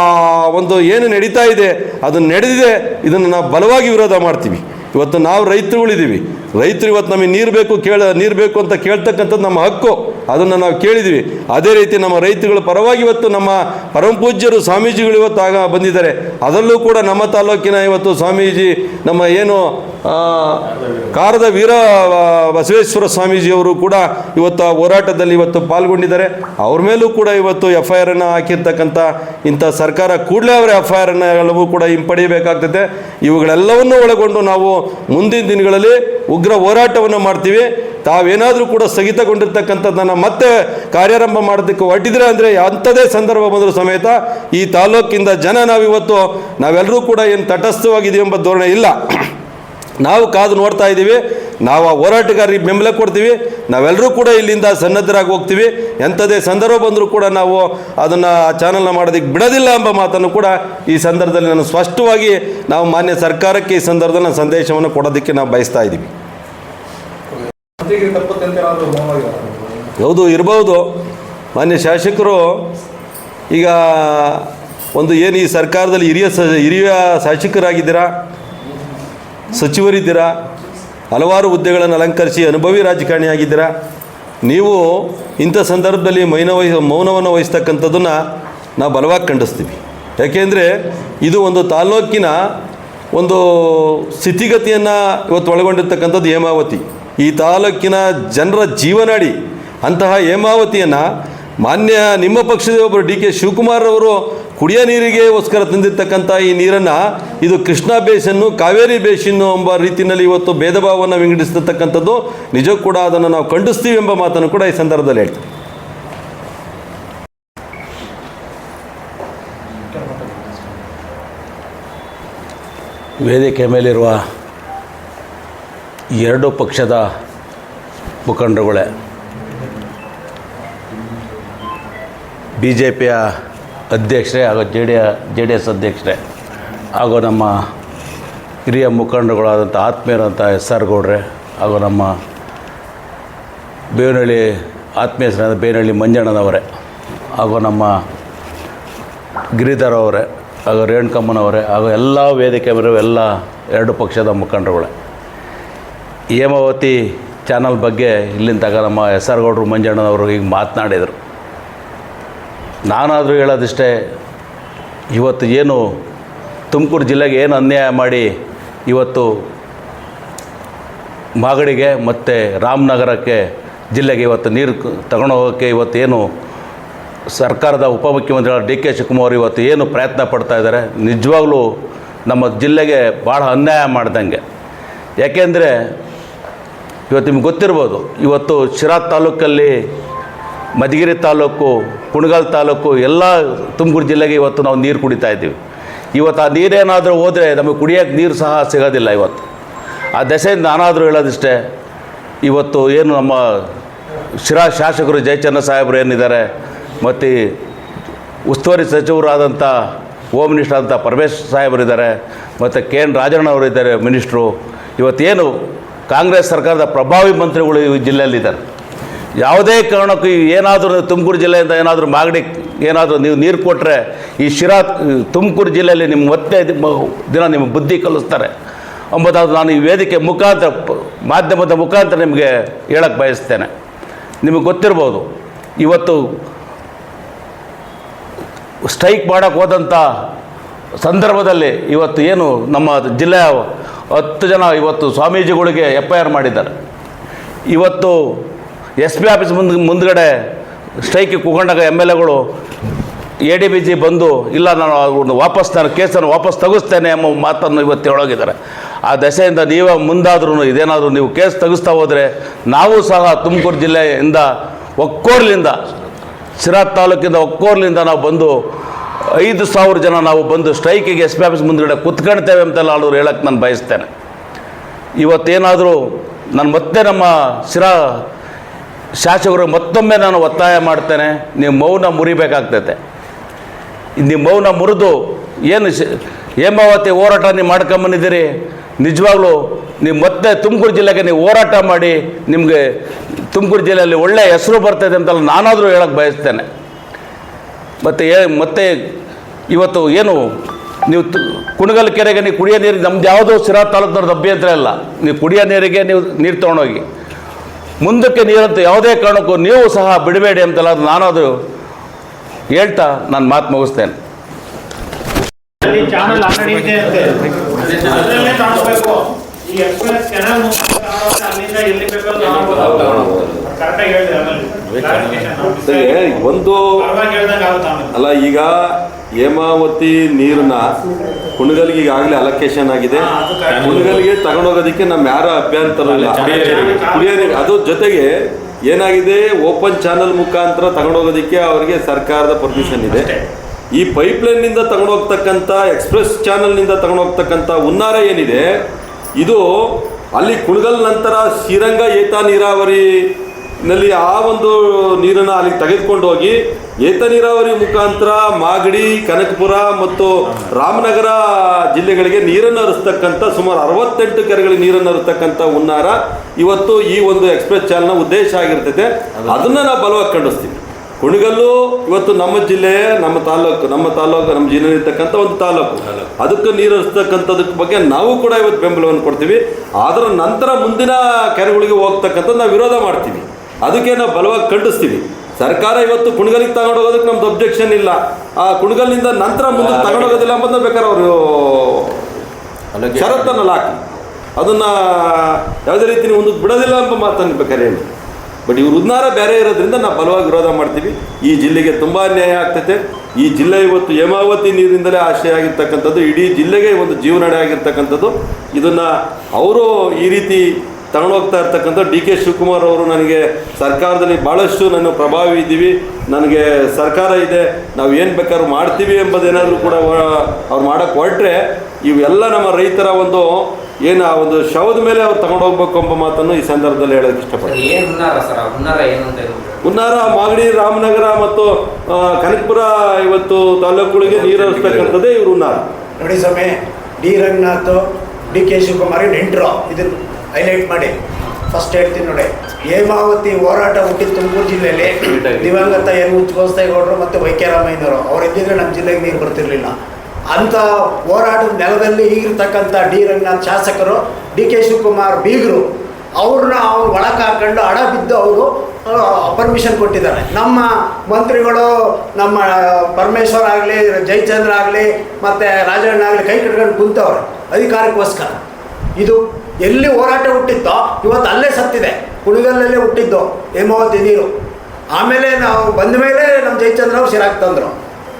ಒಂದು ಏನು ನಡೀತಾ ಇದೆ, ಅದು ನಡೆದಿದೆ, ಇದನ್ನು ನಾವು ಬಲವಾಗಿ ವಿರೋಧ ಮಾಡ್ತೀವಿ. ಇವತ್ತು ನಾವು ರೈತರುಗಳಿದ್ದೀವಿ. ರೈತರು ಇವತ್ತು ನಮಗೆ ನೀರು ಬೇಕು ಕೇಳ, ನೀರು ಬೇಕು ಅಂತ ಕೇಳ್ತಕ್ಕಂಥದ್ದು ನಮ್ಮ ಹಕ್ಕು. ಅದನ್ನು ನಾವು ಕೇಳಿದ್ದೀವಿ. ಅದೇ ರೀತಿ ನಮ್ಮ ರೈತರುಗಳ ಪರವಾಗಿ ಇವತ್ತು ನಮ್ಮ ಪರಮಪೂಜ್ಯರು ಸ್ವಾಮೀಜಿಗಳು ಇವತ್ತು ಆಗ ಬಂದಿದ್ದಾರೆ. ಅದರಲ್ಲೂ ಕೂಡ ನಮ್ಮ ತಾಲೂಕಿನ ಇವತ್ತು ಸ್ವಾಮೀಜಿ, ನಮ್ಮ ಏನು ಕಾರದ ವೀರ ಬಸವೇಶ್ವರ ಸ್ವಾಮೀಜಿಯವರು ಕೂಡ ಇವತ್ತು ಆ ಹೋರಾಟದಲ್ಲಿ ಇವತ್ತು ಪಾಲ್ಗೊಂಡಿದ್ದಾರೆ. ಅವ್ರ ಮೇಲೂ ಕೂಡ ಇವತ್ತು ಎಫ್ ಐ ಆರನ್ನು ಹಾಕಿರ್ತಕ್ಕಂಥ ಇಂಥ ಸರ್ಕಾರ ಕೂಡಲೇ ಅವರ ಎಫ್ ಐ ಆರನ್ನು ಎಲ್ಲವೂ ಕೂಡ ಹಿಂಪಡೆಯಬೇಕಾಗ್ತದೆ. ಇವುಗಳೆಲ್ಲವನ್ನೂ ಒಳಗೊಂಡು ನಾವು ಮುಂದಿನ ದಿನಗಳಲ್ಲಿ ಉಗ್ರ ಹೋರಾಟವನ್ನು ಮಾಡ್ತೀವಿ. ತಾವೇನಾದರೂ ಕೂಡ ಸ್ಥಗಿತಗೊಂಡಿರ್ತಕ್ಕಂಥದ್ದನ್ನು ಮತ್ತೆ ಕಾರ್ಯಾರಂಭ ಮಾಡೋದಕ್ಕೆ ಹೊರಟಿದ್ರೆ ಅಂದರೆ ಅಂಥದೇ ಸಂದರ್ಭ ಬಂದರೂ ಸಮೇತ ಈ ತಾಲೂಕಿಂದ ಜನ ನಾವಿವತ್ತು ನಾವೆಲ್ಲರೂ ಕೂಡ ಏನು ತಟಸ್ಥವಾಗಿದ್ದೀವಿ ಎಂಬ ಧೋರಣೆ ಇಲ್ಲ. ನಾವು ಕಾದು ನೋಡ್ತಾ ಇದ್ದೀವಿ. ನಾವು ಆ ಹೋರಾಟಗಾರರಿಗೆ ಬೆಂಬಲ ಕೊಡ್ತೀವಿ. ನಾವೆಲ್ಲರೂ ಕೂಡ ಇಲ್ಲಿಂದ ಸನ್ನದ್ಧರಾಗಿ ಹೋಗ್ತೀವಿ. ಎಂಥದೇ ಸಂದರ್ಭ ಬಂದರೂ ಕೂಡ ನಾವು ಅದನ್ನು ಆ ಚಾನಲ್ನ ಮಾಡೋದಕ್ಕೆ ಬಿಡೋದಿಲ್ಲ ಎಂಬ ಮಾತನ್ನು ಕೂಡ ಈ ಸಂದರ್ಭದಲ್ಲಿ ನಾನು ಸ್ಪಷ್ಟವಾಗಿ ನಾವು ಮಾನ್ಯ ಸರ್ಕಾರಕ್ಕೆ ಈ ಸಂದರ್ಭದಲ್ಲಿ ಸಂದೇಶವನ್ನು ಕೊಡೋದಕ್ಕೆ ನಾವು ಬಯಸ್ತಾ ಇದ್ದೀವಿ. ಹೌದು, ಇರ್ಬೋದು. ಮಾನ್ಯ ಶಾಸಕರು ಈಗ ಒಂದು ಏನು ಈ ಸರ್ಕಾರದಲ್ಲಿ ಹಿರಿಯ ಸ, ಹಿರಿಯ ಶಾಸಕರಾಗಿದ್ದೀರಾ? ಸಚಿವರಿದ್ದೀರಾ? ಹಲವಾರು ಹುದ್ದೆಗಳನ್ನು ಅಲಂಕರಿಸಿ ಅನುಭವಿ ರಾಜಕಾರಣಿಯಾಗಿದ್ದೀರಾ? ನೀವು ಇಂಥ ಸಂದರ್ಭದಲ್ಲಿ ಮೈನ ವಹಿ, ಮೌನವನ್ನು ವಹಿಸ್ತಕ್ಕಂಥದ್ದನ್ನು ನಾವು ಬಲವಾಗಿ ಖಂಡಿಸ್ತೀವಿ. ಯಾಕೆಂದರೆ ಇದು ಒಂದು ತಾಲ್ಲೂಕಿನ ಒಂದು ಸ್ಥಿತಿಗತಿಯನ್ನು ಇವತ್ತು ಒಳಗೊಂಡಿರ್ತಕ್ಕಂಥದ್ದು ಹೇಮಾವತಿ. ಈ ತಾಲೂಕಿನ ಜನರ ಜೀವನಾಡಿ ಅಂತಹ ಹೇಮಾವತಿಯನ್ನು ಮಾನ್ಯ ನಿಮ್ಮ ಪಕ್ಷದ ಒಬ್ಬರು ಡಿ ಕೆ ಶಿವಕುಮಾರ್ ಅವರು ಕುಡಿಯೋ ನೀರಿಗೆಗೋಸ್ಕರ ತಂದಿರ್ತಕ್ಕಂಥ ಈ ನೀರನ್ನು ಇದು ಕೃಷ್ಣ ಬೇಸನ್ನು ಕಾವೇರಿ ಬೇಸಿನ್ನು ಎಂಬ ರೀತಿಯಲ್ಲಿ ಇವತ್ತು ಭೇದ ಭಾವವನ್ನು ವಿಂಗಡಿಸ್ತಕ್ಕಂಥದ್ದು ನಿಜಕ್ಕೂ ಕೂಡ ಅದನ್ನು ನಾವು ಖಂಡಿಸ್ತೀವಿ ಎಂಬ ಮಾತನ್ನು ಕೂಡ ಈ ಸಂದರ್ಭದಲ್ಲಿ ಹೇಳ್ತೀವಿ. ವೇದಿಕೆ ಮೇಲಿರುವ ಎರಡು ಪಕ್ಷದ ಮುಖಂಡರುಗಳೇ ಬಿ ಜೆ ಪಿಯ ಅಧ್ಯಕ್ಷರೇ ಹಾಗೂ J D J D S ಅಧ್ಯಕ್ಷರೇ ಹಾಗೂ ನಮ್ಮ ಹಿರಿಯ ಮುಖಂಡರುಗಳಾದಂಥ ಆತ್ಮೀಯರಂಥ ಎಸ್ ಆರ್ ಗೌಡ್ರೆ ಹಾಗೂ ನಮ್ಮ ಬೇವನಹಳ್ಳಿ ಆತ್ಮೀಯ ಸ್ನೇಹ ಬೇವನಹಳ್ಳಿ ಮಂಜಣ್ಣನವರೇ ಹಾಗೂ ನಮ್ಮ ಗಿರಿಧರ್ ಅವರೇ ಹಾಗೂ ರೇಣುಕಮ್ಮನವರೇ ಹಾಗೂ ಎಲ್ಲ ವೇದಿಕೆ ಬರೋ ಎಲ್ಲ ಎರಡು ಪಕ್ಷದ ಮುಖಂಡರುಗಳೇ. ಹೇಮಾವತಿ ಚಾನಲ್ ಬಗ್ಗೆ ಇಲ್ಲಿಂದಾಗ ನಮ್ಮ ಎಸ್ ಆರ್ ಗೌಡರು ಮಂಜಣ್ಣನವರು ಈಗ ಮಾತನಾಡಿದರು. ನಾನಾದರೂ ಹೇಳೋದಿಷ್ಟೇ, ಇವತ್ತು ಏನು ತುಮಕೂರು ಜಿಲ್ಲೆಗೆ ಏನು ಅನ್ಯಾಯ ಮಾಡಿ ಇವತ್ತು ಮಾಗಡಿಗೆ ಮತ್ತು ರಾಮನಗರಕ್ಕೆ ಜಿಲ್ಲೆಗೆ ಇವತ್ತು ನೀರು ತಗೊಂಡು ಹೋಗೋಕ್ಕೆ ಇವತ್ತೇನು ಸರ್ಕಾರದ ಉಪಮುಖ್ಯಮಂತ್ರಿಗಳ ಡಿ ಕೆ ಶಿವಕುಮಾರ್ ಇವತ್ತು ಏನು ಪ್ರಯತ್ನ ಪಡ್ತಾ ಇದ್ದಾರೆ, ನಿಜವಾಗ್ಲೂ ನಮ್ಮ ಜಿಲ್ಲೆಗೆ ಭಾಳ ಅನ್ಯಾಯ ಮಾಡ್ದಂಗೆ. ಯಾಕೆಂದರೆ ಇವತ್ತು ನಿಮ್ಗೆ ಗೊತ್ತಿರ್ಬೋದು, ಇವತ್ತು ಶಿರಾ ತಾಲೂಕಲ್ಲಿ ಮಧುಗಿರಿ ತಾಲೂಕು, ಕುಣಗಲ್ ತಾಲೂಕು, ಎಲ್ಲ ತುಮಕೂರು ಜಿಲ್ಲೆಗೆ ಇವತ್ತು ನಾವು ನೀರು ಕುಡಿತಾ ಇದ್ದೀವಿ. ಇವತ್ತು ಆ ನೀರೇನಾದರೂ ಹೋದರೆ ನಮಗೆ ಕುಡಿಯೋಕ್ಕೆ ನೀರು ಸಹ ಸಿಗೋದಿಲ್ಲ ಇವತ್ತು. ಆ ದೆಸೆಯಿಂದ ನಾನಾದರೂ ಹೇಳೋದಿಷ್ಟೇ, ಇವತ್ತು ಏನು ನಮ್ಮ ಶಿರಾ ಶಾಸಕರು ಜಯಚಂದ್ರ ಸಾಹೇಬರು ಏನಿದ್ದಾರೆ, ಮತ್ತು ಉಸ್ತುವಾರಿ ಸಚಿವರಾದಂಥ ಹೋಮ್ ಮಿನಿಸ್ಟರ್ ಆದಂಥ ಪರಮೇಶ್ ಸಾಹೇಬರಿದ್ದಾರೆ, ಮತ್ತು ಕೆ ಎನ್ ರಾಜಣ್ಣ ಅವರು ಇದ್ದಾರೆ ಮಿನಿಸ್ಟ್ರು. ಇವತ್ತೇನು ಕಾಂಗ್ರೆಸ್ ಸರ್ಕಾರದ ಪ್ರಭಾವಿ ಮಂತ್ರಿಗಳು ಈ ಜಿಲ್ಲೆಯಲ್ಲಿದ್ದಾರೆ. ಯಾವುದೇ ಕಾರಣಕ್ಕೂ ಏನಾದರೂ ತುಮಕೂರು ಜಿಲ್ಲೆಯಿಂದ ಏನಾದರೂ ಮಾಗಡಿ ಏನಾದರೂ ನೀವು ನೀರು ಕೊಟ್ಟರೆ ಈ ಶಿರಾ ತುಮಕೂರು ಜಿಲ್ಲೆಯಲ್ಲಿ ನಿಮ್ಮ ಮತ್ತೆ ದಿನ ನಿಮ್ಮ ಬುದ್ಧಿ ಕಲಿಸ್ತಾರೆ. ಅಂಬುದಾದ್ರು ನಾನು ಈ ವೇದಿಕೆ ಮುಖಾಂತರ ಮಾಧ್ಯಮದ ಮುಖಾಂತರ ನಿಮಗೆ ಹೇಳಕ್ಕೆ ಬಯಸ್ತೇನೆ. ನಿಮಗೆ ಗೊತ್ತಿರ್ಬೋದು, ಇವತ್ತು ಸ್ಟ್ರೈಕ್ ಮಾಡೋಕ್ಕೆ ಹೋದಂಥ ಸಂದರ್ಭದಲ್ಲಿ ಇವತ್ತು ಏನು ನಮ್ಮ ಜಿಲ್ಲೆಯ ಹತ್ತು ಜನ ಇವತ್ತು ಸ್ವಾಮೀಜಿಗಳಿಗೆ ಎಫ್ ಐ ಆರ್ ಮಾಡಿದ್ದಾರೆ. ಇವತ್ತು ಎಸ್ ಪಿ ಆಫೀಸ್ ಮುಂದೆ ಮುಂದ್ಗಡೆ ಸ್ಟ್ರೈಕಿಗೆ ಕೂಗೊಂಡಾಗ ಎಂ ಎಲ್ ಎಗಳು ಎ ಡಿ ಬಿ ಜಿ ಬಂದು, ಇಲ್ಲ, ನಾನು ಅವ್ರನ್ನ ವಾಪಸ್, ನಾನು ಕೇಸನ್ನು ವಾಪಸ್ ತೆಗೆಸ್ತೇನೆ ಎಂಬ ಮಾತನ್ನು ಇವತ್ತು ಹೇಳೋಗಿದ್ದಾರೆ ಆ ದಶೆಯಿಂದ ನೀವೇ ಮುಂದಾದ್ರೂ ಇದೇನಾದರೂ ನೀವು ಕೇಸ್ ತೆಗೆಸ್ತಾ ಹೋದರೆ, ನಾವು ಸಹ ತುಮಕೂರು ಜಿಲ್ಲೆಯಿಂದ ಒಕ್ಕೋರ್ಲಿಂದ ಸಿರಾ ತಾಲೂಕಿಂದ ಒಕ್ಕೋರ್ಲಿಂದ ನಾವು ಬಂದು, ಐದು ಸಾವಿರ ಜನ ನಾವು ಬಂದು ಸ್ಟ್ರೈಕಿಗೆ ಎಸ್ ಪಿ ಆಫೀಸ್ ಮುಂದ್ಗಡೆ ಕುತ್ಕೊಳ್ತೇವೆ ಅಂತೆಲ್ಲ ಅವರು ಹೇಳಕ್ಕೆ ನಾನು ಬಯಸ್ತೇನೆ. ಇವತ್ತೇನಾದರೂ, ನಾನು ಮತ್ತೆ ನಮ್ಮ ಸಿರಾ ಶಾಸಕರು ಮತ್ತೊಮ್ಮೆ ನಾನು ಒತ್ತಾಯ ಮಾಡ್ತೇನೆ, ನೀವು ಮೌನ ಮುರಿಬೇಕಾಗ್ತೈತೆ. ನೀವು ಮೌನ ಮುರಿದು ಏನು ಹೇಮಾವತಿ ಹೋರಾಟ ನೀವು ಮಾಡ್ಕೊಂಬಂದಿದ್ದೀರಿ ನಿಜವಾಗ್ಲೂ ನೀವು ಮತ್ತೆ ತುಮಕೂರು ಜಿಲ್ಲೆಗೆ ನೀವು ಹೋರಾಟ ಮಾಡಿ ನಿಮಗೆ ತುಮಕೂರು ಜಿಲ್ಲೆಯಲ್ಲಿ ಒಳ್ಳೆಯ ಹೆಸರು ಬರ್ತದೆ ಅಂತೆಲ್ಲ ನಾನಾದರೂ ಹೇಳಕ್ಕೆ ಬಯಸ್ತೇನೆ. ಮತ್ತು ಏ ಮತ್ತೆ ಇವತ್ತು ಏನು ನೀವು ಕುಣಗಲ್ ಕೆರೆಗೆ ನೀವು ಕುಡಿಯೋ ನೀರಿಗೆ ನಮ್ದು ಯಾವುದೋ ಸಿರಾ ತಾಲೂಕಿನವ್ರದ್ದು ಅಭ್ಯಂತರ ಇಲ್ಲ. ನೀವು ಕುಡಿಯೋ ನೀರಿಗೆ ನೀವು ನೀರು ತೊಗೊಂಡೋಗಿ. ಮುಂದಕ್ಕೆ ನೀರಂತ ಯಾವುದೇ ಕಾರಣಕ್ಕೂ ನೀವು ಸಹ ಬಿಡಬೇಡಿ ಅಂತೆಲ್ಲ ಅದು ನಾನು ಅದು ಹೇಳ್ತಾ ನಾನು ಮಾತು ಮುಗಿಸ್ತೇನೆ. ಒಂದು ಅಲ್ಲ ಈಗ ಹೇಮಾವತಿ ನೀರನ್ನ ಕುಣಗಲ್ಗೆ ಈಗಾಗಲೇ ಅಲೋಕೇಶನ್ ಆಗಿದೆ. ಕುಣಗಲ್ಗೆ ತಗೊಂಡೋಗೋದಕ್ಕೆ ನಮ್ಮ ಯಾರ ಅಭ್ಯಂತರ ಇಲ್ಲ ಕುಡಿಯೋ ಅದು ಜೊತೆಗೆ ಏನಾಗಿದೆ ಓಪನ್ ಚಾನಲ್ ಮುಖಾಂತರ ತಗೊಂಡೋಗೋದಕ್ಕೆ ಅವರಿಗೆ ಸರ್ಕಾರದ ಪರ್ಮಿಷನ್ ಇದೆ. ಈ ಪೈಪ್ಲೈನ್ನಿಂದ ತಗೊಂಡೋಗ್ತಕ್ಕಂಥ ಎಕ್ಸ್ಪ್ರೆಸ್ ಚಾನಲ್ನಿಂದ ತಗೊಂಡೋಗ್ತಕ್ಕಂಥ ಉನ್ನಾರ ಏನಿದೆ ಇದು ಅಲ್ಲಿ ಕುಣಗಲ್ ನಂತರ ಶ್ರೀರಂಗ ಏತ ನೀರಾವರಿನಲ್ಲಿ ಆ ಒಂದು ನೀರನ್ನು ಅಲ್ಲಿಗೆ ತೆಗೆದುಕೊಂಡು ಹೋಗಿ ಏತ ನೀರಾವರಿ ಮುಖಾಂತರ ಮಾಗಡಿ, ಕನಕಪುರ ಮತ್ತು ರಾಮನಗರ ಜಿಲ್ಲೆಗಳಿಗೆ ನೀರನ್ನು ಹರಿಸ್ತಕ್ಕಂಥ ಸುಮಾರು ಅರವತ್ತೆಂಟು ಕೆರೆಗಳಿಗೆ ನೀರನ್ನು ಹರಿಸ್ತಕ್ಕಂಥ ಹುನ್ನಾರ ಇವತ್ತು ಈ ಒಂದು ಎಕ್ಸ್ಪ್ರೆಸ್ ಚಾಲನ ಉದ್ದೇಶ ಆಗಿರ್ತೈತೆ. ಅದನ್ನು ನಾವು ಬಲವಾಗಿ ಕಂಡಿಸ್ತೀವಿ ಕುಣಿಗಲ್ಲು ಇವತ್ತು ನಮ್ಮ ಜಿಲ್ಲೆ, ನಮ್ಮ ತಾಲೂಕು ನಮ್ಮ ತಾಲೂಕು, ನಮ್ಮ ಜಿಲ್ಲೆ ಇರ್ತಕ್ಕಂಥ ಒಂದು ತಾಲೂಕು. ಅದಕ್ಕೆ ನೀರು ಹರಿಸ್ತಕ್ಕಂಥದಕ್ಕೆ ಬಗ್ಗೆ ನಾವು ಕೂಡ ಇವತ್ತು ಬೆಂಬಲವನ್ನು ಕೊಡ್ತೀವಿ. ಅದರ ನಂತರ ಮುಂದಿನ ಕೆರೆಗಳಿಗೆ ಹೋಗ್ತಕ್ಕಂಥದ್ದು ನಾವು ವಿರೋಧ ಮಾಡ್ತೀವಿ. ಅದಕ್ಕೆ ನಾವು ಬಲವಾಗಿ ಖಂಡಿಸ್ತೀವಿ. ಸರ್ಕಾರ ಇವತ್ತು ಕುಣಗಲಿಗೆ ತಗೊಂಡು ಹೋಗೋದಕ್ಕೆ ನಮ್ದು ಅಬ್ಜೆಕ್ಷನ್ ಇಲ್ಲ. ಆ ಕುಣಗಲ್ನಿಂದ ನಂತರ ಮುಂದೆ ತಗೊಂಡೋಗೋದಿಲ್ಲ ಅಂಬಂದ್ರೆ ಬೇಕಾದ್ರೆ ಅವರು ಷರತ್ತನ್ನು ಹಾಕಿ. ಅದನ್ನ ಯಾವುದೇ ರೀತಿ ಒಂದು ಮುಂದಕ್ಕೆ ಬಿಡೋದಿಲ್ಲ ಎಂಬ ಮಾತನ್ನು ಬೇಕಾದ್ರೆ ಹೇಳಿ. ಬಟ್ ಇವ್ರ ಉದ್ನಾರ ಬೇರೆ ಇರೋದ್ರಿಂದ ನಾವು ಬಲವಾಗಿ ವಿರೋಧ ಮಾಡ್ತೀವಿ. ಈ ಜಿಲ್ಲೆಗೆ ತುಂಬ ಅನ್ಯಾಯ ಆಗ್ತೈತೆ. ಈ ಜಿಲ್ಲೆ ಇವತ್ತು ಹೇಮಾವತಿ ನೀರಿನಿಂದಲೇ ಆಶ್ರಯ ಆಗಿರ್ತಕ್ಕಂಥದ್ದು. ಇಡೀ ಜಿಲ್ಲೆಗೆ ಒಂದು ಜೀವನಡೆ ಆಗಿರ್ತಕ್ಕಂಥದ್ದು. ಇದನ್ನು ಅವರು ಈ ರೀತಿ ತಗೊಂಡೋಗ್ತಾ ಇರ್ತಕ್ಕಂಥ ಡಿ ಕೆ ಶಿವಕುಮಾರ್ ಅವರು ನನಗೆ ಸರ್ಕಾರದಲ್ಲಿ ಭಾಳಷ್ಟು ನಾನು ಪ್ರಭಾವಿ ಇದ್ದೀವಿ. ನನಗೆ ಸರ್ಕಾರ ಇದೆ. ನಾವು ಏನು ಬೇಕಾದ್ರೂ ಮಾಡ್ತೀವಿ ಎಂಬುದೇನಾದರೂ ಕೂಡ ಅವ್ರು ಮಾಡೋಕ್ಕೆ ಹೊರಟ್ರೆ ಇವೆಲ್ಲ ನಮ್ಮ ರೈತರ ಒಂದು ಏನು ಆ ಒಂದು ಶವದ ಮೇಲೆ ಅವ್ರು ತಗೊಂಡೋಗ್ಬೇಕು ಎಂಬ ಮಾತನ್ನು ಈ ಸಂದರ್ಭದಲ್ಲಿ ಹೇಳೋಕ್ಕೆ ಇಷ್ಟಪಡ್ತೀನಿ. ಏನ್ ಹುನ್ನಾರ ಮಾಗಡಿ ರಾಮನಗರ ಮತ್ತು ಕನಕಪುರ ಇವತ್ತು ತಾಲೂಕುಗಳಿಗೆ ನೀರು ಹರಿಸ್ತಕ್ಕಂಥದ್ದೇ ಇವರು ಹುನ್ನಾರ. ನೋಡಿ ಸ್ವಾಮಿ D Ranganath D K Shivakumar ನೆಂಟರು ಇದನ್ನು ಹೈಲೈಟ್ ಮಾಡಿ. ಫಸ್ಟ್ ಹೇಳ್ತೀನಿ ನೋಡಿ ಹೇಮಾವತಿ ಹೋರಾಟ ಹುಟ್ಟಿದ ತುಮಕೂರು ಜಿಲ್ಲೆಯಲ್ಲಿ ದಿವಂಗತ ಎನ್ ಮುಚ್ಚಗೋಸ್ತಾಯಿಗೌಡರು ಮತ್ತು ವೈ ಕೆ ರಾಮಯ್ಯನವರು ಅವ್ರು ಇದ್ದಿದ್ರೆ ನಮ್ಮ ಜಿಲ್ಲೆಗೆ ನೀರು ಬರ್ತಿರ್ಲಿಲ್ಲ. ಅಂಥ ಹೋರಾಟದ ನೆಲದಲ್ಲಿ ಈಗಿರ್ತಕ್ಕಂಥ ಡಿ ರಂಗನಾಥ್ ಶಾಸಕರು ಡಿ ಕೆ ಶಿವಕುಮಾರ್ ಬೀಗರು ಅವ್ರನ್ನ ಅವ್ರು ಒಳಕ್ಕೆ ಹಾಕೊಂಡು ಹಣ ಬಿದ್ದು ಅವರು ಪರ್ಮಿಷನ್ ಕೊಟ್ಟಿದ್ದಾರೆ. ನಮ್ಮ ಮಂತ್ರಿಗಳು ನಮ್ಮ ಪರಮೇಶ್ವರ್ ಆಗಲಿ ಜಯಚಂದ್ರ ಆಗಲಿ ಮತ್ತು ರಾಜಣ್ಣ ಆಗಲಿ ಕೈ ಕಟ್ಕೊಂಡು ಕುಂತವ್ರೆ ಅಧಿಕಾರಕ್ಕೋಸ್ಕರ. ಇದು ಎಲ್ಲಿ ಹೋರಾಟ ಹುಟ್ಟಿತ್ತೋ, ಇವತ್ತು ಅಲ್ಲೇ ಸತ್ತಿದೆ. ಕುಣಿಗಲ್ಲಲ್ಲೇ ಹುಟ್ಟಿದ್ದು ಹೇಮಾವತಿ ನೀರು. ಆಮೇಲೆ ನಾವು ಬಂದ ಮೇಲೆ ನಮ್ಮ ಜಯಚಂದ್ರ ಅವ್ರು ಸಿರಾಕ್ ತಂದರು.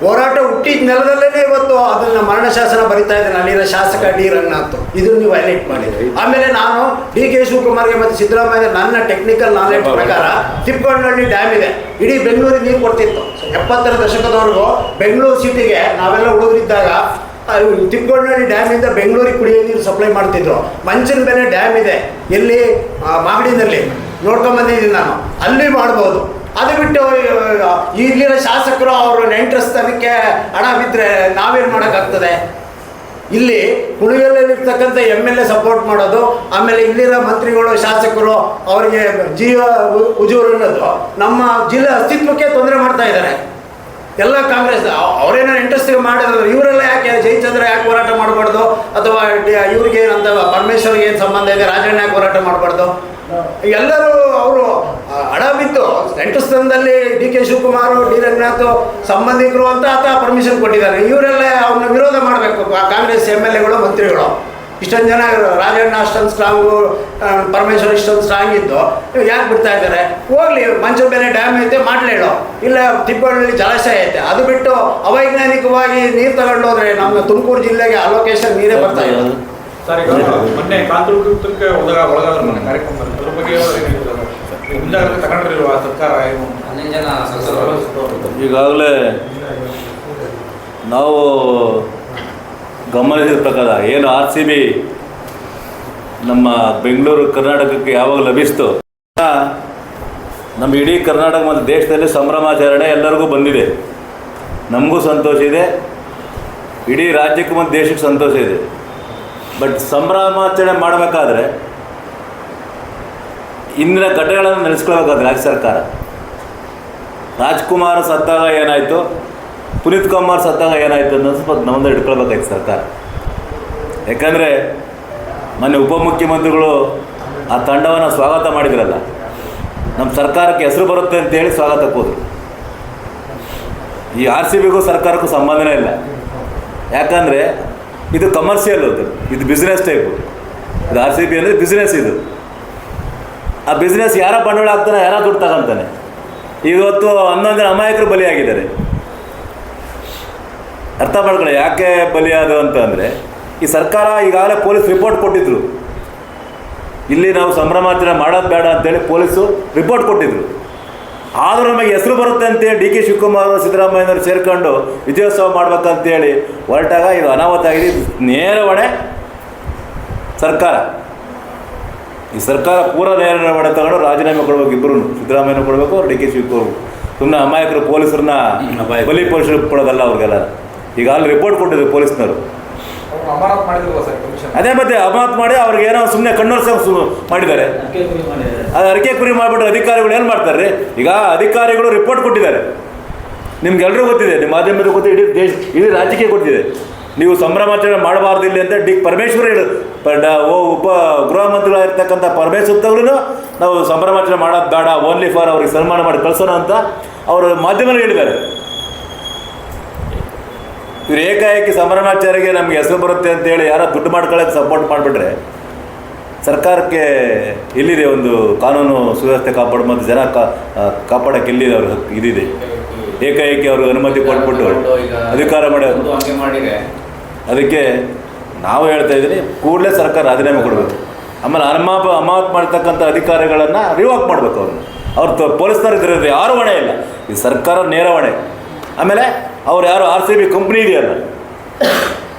ಹೋರಾಟ ಹುಟ್ಟಿದ ನೆಲದಲ್ಲೇ ಇವತ್ತು ಅದನ್ನು ಮರಣ ಶಾಸನ ಬರಿತಾ ಇದ್ದಾನೆ, ಅಲ್ಲಿನ ಶಾಸಕ ಡಿ ರಂಗನಾಥ್. ಇದನ್ನು ನೀವು ಹೈಲೈಟ್ ಮಾಡಿದ್ರಿ ಆಮೇಲೆ ನಾನು ಡಿ ಕೆ ಶಿವಕುಮಾರ್ಗೆ ಮತ್ತು ಸಿದ್ದರಾಮಯ್ಯ ನನ್ನ ಟೆಕ್ನಿಕಲ್ ನಾಲೆಡ್ಜ್ ಪ್ರಕಾರ ತಿಪ್ಪಣ್ಣಹಳ್ಳಿ ಡ್ಯಾಮ್ ಇದೆ. ಇಡೀ ಬೆಂಗಳೂರಿಗೆ ನೀರು ಕೊಡ್ತಿತ್ತು. ಎಪ್ಪತ್ತರ ದಶಕದವರೆಗೂ ಬೆಂಗಳೂರು ಸಿಟಿಗೆ ನಾವೆಲ್ಲ ಹುಡುಗರಿದ್ದಾಗ ತಿಪ್ಪಣ್ಣಹಳ್ಳಿ ಡ್ಯಾಮಿಂದ ಬೆಂಗಳೂರಿಗೆ ಕುಡಿಯೋ ನೀರು ಸಪ್ಲೈ ಮಾಡ್ತಿದ್ರು. ಮಂಚಿನ ಬೆಲೆ ಡ್ಯಾಮ್ ಇದೆ. ಎಲ್ಲಿ? ಮಾಗಡಿನಲ್ಲಿ ನೋಡ್ಕೊಂಬಂದಿದ್ದೀನಿ ನಾನು. ಅಲ್ಲಿ ಮಾಡ್ಬೋದು. ಅದು ಬಿಟ್ಟು ಇಲ್ಲಿನ ಶಾಸಕರು ಅವರು ನೆಂಟ್ರಸ್ತನಕ್ಕೆ ಹಣ ಬಿದ್ದರೆ ನಾವೇನು ಮಾಡೋಕ್ಕಾಗ್ತದೆ? ಇಲ್ಲಿ ಕುಣಿಗಲ್ಲಿರ್ತಕ್ಕಂಥ ಎಂ ಎಲ್ ಎ ಸಪೋರ್ಟ್ ಮಾಡೋದು, ಆಮೇಲೆ ಇಲ್ಲಿರೋ ಮಂತ್ರಿಗಳು, ಶಾಸಕರು ಅವರಿಗೆ ಜೀವ ಉಜೂರು ಅನ್ನೋದು ನಮ್ಮ ಜಿಲ್ಲೆ ಅಸ್ತಿತ್ವಕ್ಕೆ ತೊಂದರೆ ಮಾಡ್ತಾ ಇದ್ದಾರೆ. ಎಲ್ಲ ಕಾಂಗ್ರೆಸ್ ಅವರೇನೋ ಇಂಟ್ರೆಸ್ಟಿಗೆ ಮಾಡಿದ್ರು ಇವರೆಲ್ಲ ಯಾಕೆ ಜಯಚಂದ್ರ ಯಾಕೆ ಹೋರಾಟ ಮಾಡಬಾರ್ದು? ಅಥವಾ ಇವ್ರಿಗೆ ಏನಂತ ಪರಮೇಶ್ವರ್ಗೆ ಏನು ಸಂಬಂಧ ಇದೆ? ರಾಜಣ್ಣ ಯಾಕೆ ಹೋರಾಟ ಮಾಡಬಾರ್ದು? ಎಲ್ಲರೂ ಅವರು ಹಣ ಬಿತ್ತು. ನೆಂಟಸ್ಥಾನದಲ್ಲಿ D K Shivakumar D Ranganath ಸಂಬಂಧಿಕರು ಅಂತ ಆತ ಪರ್ಮಿಷನ್ ಕೊಟ್ಟಿದ್ದಾರೆ. ಇವರೆಲ್ಲ ಅವ್ರನ್ನ ವಿರೋಧ ಮಾಡಬೇಕು. ಕಾಂಗ್ರೆಸ್ ಎಂ ಎಲ್ ಎಗಳು ಮಂತ್ರಿಗಳು. ಇಷ್ಟೊಂದು ಜನ ರಾಜಣ್ಣ ಅಷ್ಟೊಂದು ಸ್ಟ್ರಾಂಗು ಪರಮೇಶ್ವರ್ ಇಷ್ಟೊಂದು ಸ್ಟ್ರಾಂಗ್ ಇದ್ದು ಯಾಕೆ ಬಿಡ್ತಾ ಇದ್ದಾರೆ? ಹೋಗ್ಲಿ ಮಂಚದ ಮೇಲೆ ಡ್ಯಾಮ್ ಐತೆ ಮಾಡಲೇಳು ಇಲ್ಲ. ತಿಪ್ಪಳ್ಳಿ ಜಲಾಶಯ ಐತೆ. ಅದು ಬಿಟ್ಟು ಅವೈಜ್ಞಾನಿಕವಾಗಿ ನೀರು ತಗೊಂಡು ಹೋದ್ರೆ ನಮ್ಮ ತುಮಕೂರು ಜಿಲ್ಲೆಗೆ ಅಲೋಕೇಶನ್ ನೀರೇ ಬರ್ತಾ ಇಲ್ಲ. ಸರ್ ಈಗ ಮೊನ್ನೆ ಕಾಂತೃತ್ವಕ್ಕೆ ಹೋದಾಗ ಒಳಗಾದ್ರ ಮೊನ್ನೆ ಕಾರ್ಯಕ್ರಮ ಅದ್ರ ಬಗ್ಗೆ ಮುಂದಾಗಲೇ ತಗೊಂಡಿರುವ ಸರ್ಕಾರ ಏನು? ಹನ್ನೊಂದು ಜನ ಈಗಾಗಲೇ ನಾವು ಗಮನಿಸಿದ ಪ್ರಕಾರ ಏನು ಆರ್ ಸಿ ಬಿ ನಮ್ಮ ಬೆಂಗಳೂರು ಕರ್ನಾಟಕಕ್ಕೆ ಯಾವಾಗ ಲಭಿಸ್ತು? ನಮ್ಮ ಇಡೀ ಕರ್ನಾಟಕ ಮತ್ತು ದೇಶದಲ್ಲಿ ಸಂಭ್ರಮಾಚರಣೆ ಎಲ್ಲರಿಗೂ ಬಂದಿದೆ. ನಮಗೂ ಸಂತೋಷ ಇದೆ. ಇಡೀ ರಾಜ್ಯಕ್ಕೂ ಮತ್ತು ದೇಶಕ್ಕೆ ಸಂತೋಷ ಇದೆ. ಬಟ್ ಸಂಭ್ರಮಾಚರಣೆ ಮಾಡಬೇಕಾದ್ರೆ ಇಂದಿನ ಘಟನೆಗಳನ್ನು ನೆನೆಸ್ಕೊಳ್ಬೇಕಾದ್ರೆ ರಾಜ್ಯ ಸರ್ಕಾರ. ರಾಜ್ಕುಮಾರ್ ಸತ್ತಾಗ ಏನಾಯಿತು? ಪುನೀತ್ ಕುಮಾರ್ ಸತ್ತಾಗ ಏನಾಯ್ತು ಅನ್ನೋದು ಸ್ವಲ್ಪ ನಮ್ಮಂದ್ರೆ ಇಟ್ಕೊಳ್ಬೇಕಾಯ್ತು ಸರ್ಕಾರ. ಯಾಕಂದರೆ ಮೊನ್ನೆ ಉಪಮುಖ್ಯಮಂತ್ರಿಗಳು ಆ ತಂಡವನ್ನು ಸ್ವಾಗತ ಮಾಡಿದ್ರಲ್ಲ ನಮ್ಮ ಸರ್ಕಾರಕ್ಕೆ ಹೆಸರು ಬರುತ್ತೆ ಅಂತೇಳಿ ಸ್ವಾಗತಕ್ಕೆ ಹೋದ್ರು. ಈ ಆರ್ ಸಿ ಬಿಗೂ ಸರ್ಕಾರಕ್ಕೂ ಸಂಬಂಧನೇ ಇಲ್ಲ. ಯಾಕಂದರೆ ಇದು ಕಮರ್ಷಿಯಲ್ ಅದು, ಇದು ಬಿಸ್ನೆಸ್ ಟೈಪು ಇದು ಆರ್ ಸಿ ಬಿ ಅಂದರೆ ಬಿಸ್ನೆಸ್ ಇದು. ಆ ಬಿಸ್ನೆಸ್ ಯಾರ ಬಂಡವಾಳ ಹಾಕ್ತಾನೆ ಯಾರ ದುಡ್ಡು ತಗೊಂತಾನೆ. ಇವತ್ತು ಹನ್ನೊಂದು ಜನ ಅಮಾಯಕರು ಬಲಿಯಾಗಿದ್ದಾರೆ. ಅರ್ಥ ಮಾಡ್ಕೊಳ್ಳಿ ಯಾಕೆ ಬಲಿಯಾದ ಅಂತ ಅಂದರೆ ಈ ಸರ್ಕಾರ ಈಗಾಗಲೇ ಪೊಲೀಸ್ ರಿಪೋರ್ಟ್ ಕೊಟ್ಟಿದ್ರು. ಇಲ್ಲಿ ನಾವು ಸಂಭ್ರಮಾಚರಣೆ ಮಾಡೋದು ಬೇಡ ಅಂತೇಳಿ ಪೊಲೀಸು ರಿಪೋರ್ಟ್ ಕೊಟ್ಟಿದ್ರು. ಆದರೂ ನಮಗೆ ಹೆಸರು ಬರುತ್ತೆ ಅಂತೇಳಿ ಡಿ ಕೆ ಶಿವಕುಮಾರ್ ಸಿದ್ದರಾಮಯ್ಯನವರು ಸೇರ್ಕೊಂಡು ವಿಜಯೋತ್ಸವ ಮಾಡ್ಬೇಕಂತೇಳಿ ಹೊರಟಾಗ ಇದು ಅನಾಹುತ ಆಗಿದೆ ನೇರ ಹೊಣೆ ಸರ್ಕಾರ. ಈ ಸರ್ಕಾರ ಪೂರ ನೇರ ಹೊಣೆ ತಗೊಂಡು ರಾಜೀನಾಮೆ ಕೊಡಬೇಕು ಇಬ್ಬರು ಸಿದ್ದರಾಮಯ್ಯನ ಕೊಡಬೇಕು ಡಿ ಕೆ ಶಿವಕುಮಾರ್ ಸುಮ್ಮನೆ ಅಮಾಯಕರು ಪೊಲೀಸರನ್ನ ಬಲಿ ಪೊಲೀಸರು ಕೊಡೋದಲ್ಲ ಅವ್ರಿಗೆಲ್ಲ. ಈಗ ಅಲ್ಲಿ ರಿಪೋರ್ಟ್ ಕೊಟ್ಟಿದ್ರು ಪೊಲೀಸ್ನವರು. ಅವ್ರು ಅಮಾನತ್ ಮಾಡಿದ್ರಲ್ಲ ಸರ್ ಕಮಿಷನ್ ಅದೇ ಮತ್ತೆ ಅಮಾತ್ ಮಾಡಿ ಅವ್ರಿಗೆ ಏನೋ ಸುಮ್ಮನೆ ಕಣ್ಣೊರ್ಸ ಮಾಡಿದ್ದಾರೆ. ಅದು ಅರಿಕೆ ಕುರಿ ಮಾಡಿಬಿಟ್ಟು ಅಧಿಕಾರಿಗಳು ಏನು ಮಾಡ್ತಾರೆ ರೀ? ಈಗ ಅಧಿಕಾರಿಗಳು ರಿಪೋರ್ಟ್ ಕೊಟ್ಟಿದ್ದಾರೆ. ನಿಮ್ಗೆಲ್ಲರೂ ಗೊತ್ತಿದೆ ನಿಮ್ಮ ಮಾಧ್ಯಮದ ಗೊತ್ತಿದೆ ಇಡೀ ದೇಶ ಇಡೀ ರಾಜ್ಯಕ್ಕೆ ಗೊತ್ತಿದೆ. ನೀವು ಸಂಭ್ರಮಾಚರಣೆ ಮಾಡಬಾರ್ದು ಇಲ್ಲಿ ಅಂತ ಡಿ ಪರಮೇಶ್ವರ ಹೇಳಿದ್ರು ಬಟ್ ಡ- ಓ ಉಪ ಗೃಹ ಮಂತ್ರಿಗಳಾಗಿರ್ತಕ್ಕಂಥ ಪರಮೇಶ್ವರ್ ತಗೊಳ್ಳೂ ನಾವು ಸಂಭ್ರಮಾಚರಣೆ ಮಾಡೋದು ಬೇಡ ಓನ್ಲಿ ಫಾರ್ ಅವ್ರಿಗೆ ಸನ್ಮಾನ ಮಾಡಿ ಕಳಿಸೋಣ ಅಂತ ಅವರು ಮಾಧ್ಯಮದಲ್ಲಿ ಹೇಳಿದ್ದಾರೆ. ಇವ್ರು ಏಕಾಏಕಿ ಸಂಭ್ರಮಾಚಾರಿಗೆ ನಮ್ಗೆ ಹೆಸರು ಬರುತ್ತೆ ಅಂತೇಳಿ ಯಾರೋ ದುಡ್ಡು ಮಾಡ್ಕೊಳ್ಳೋಕೆ ಸಪೋರ್ಟ್ ಮಾಡಿಬಿಟ್ರೆ ಸರ್ಕಾರಕ್ಕೆ ಎಲ್ಲಿದೆ ಒಂದು ಕಾನೂನು ಸುವ್ಯವಸ್ಥೆ ಕಾಪಾಡು ಮತ್ತು ಜನ ಕಾ ಕಾಪಾಡೋಕೆ ಎಲ್ಲಿದೆ ಅವ್ರ ಇದಿದೆ. ಏಕಾಏಕಿ ಅವರು ಅನುಮತಿ ಕೊಟ್ಬಿಟ್ಟು ಅಧಿಕಾರ ಮಾಡಿ ಅದಕ್ಕೆ ನಾವು ಹೇಳ್ತಾ ಇದ್ದೀನಿ ಕೂಡಲೇ ಸರ್ಕಾರ ರಾಜೀನಾಮೆ ಕೊಡಬೇಕು. ಆಮೇಲೆ ಅನುಮಾಪ ಅಮಾತ್ ಮಾಡ್ತಕ್ಕಂಥ ಅಧಿಕಾರಿಗಳನ್ನು ರಿವಾಕ್ ಮಾಡಬೇಕು ಅವ್ರನ್ನ. ಅವ್ರು ತ ಪೊಲೀಸ್ನವ್ರು ಇದ್ರಲ್ಲಿ ಯಾರು ಹೊಣೆ ಇಲ್ಲ. ಈ ಸರ್ಕಾರ ನೇರ ಹೊಣೆ. ಆಮೇಲೆ ಅವ್ರು ಯಾರು ಆರ್ ಸಿ ಬಿ ಕಂಪ್ನಿ ಇದೆಯಲ್ಲ?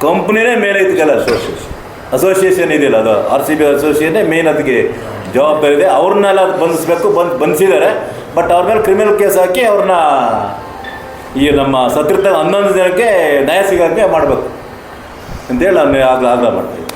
ಕಂಪ್ನಿನೇ ಮೇನ್ ಇದಕ್ಕೆಲ್ಲ ಅಸೋಸಿಯೇಷನ್ ಅಸೋಸಿಯೇಷನ್ ಇದೆಯಲ್ಲ ಅದು ಆರ್ ಸಿ ಬಿ ಅಸೋಸಿಯೇಷನ್ನೇ ಮೇನ್ ಅದಕ್ಕೆ ಜವಾಬ್ದಾರಿ ಇದೆ. ಅವ್ರನ್ನೆಲ್ಲ ಬಂಧಿಸ್ಬೇಕು, ಬಂದು ಬಂಧಿಸಿದ್ದಾರೆ. ಬಟ್ ಅವ್ರ ಮೇಲೆ ಕ್ರಿಮಿನಲ್ ಕೇಸ್ ಹಾಕಿ ಅವ್ರನ್ನ ಈ ನಮ್ಮ ಸತೃತ ಹನ್ನೊಂದು ಜನಕ್ಕೆ ನ್ಯಾಯ ಸಿಗೋಕ್ಕೆ ಮಾಡಬೇಕು. ಅಂತೇಳಿ ನಾನು ಆಗ ಆಗ್ರಹ ಮಾಡ್ತೀನಿ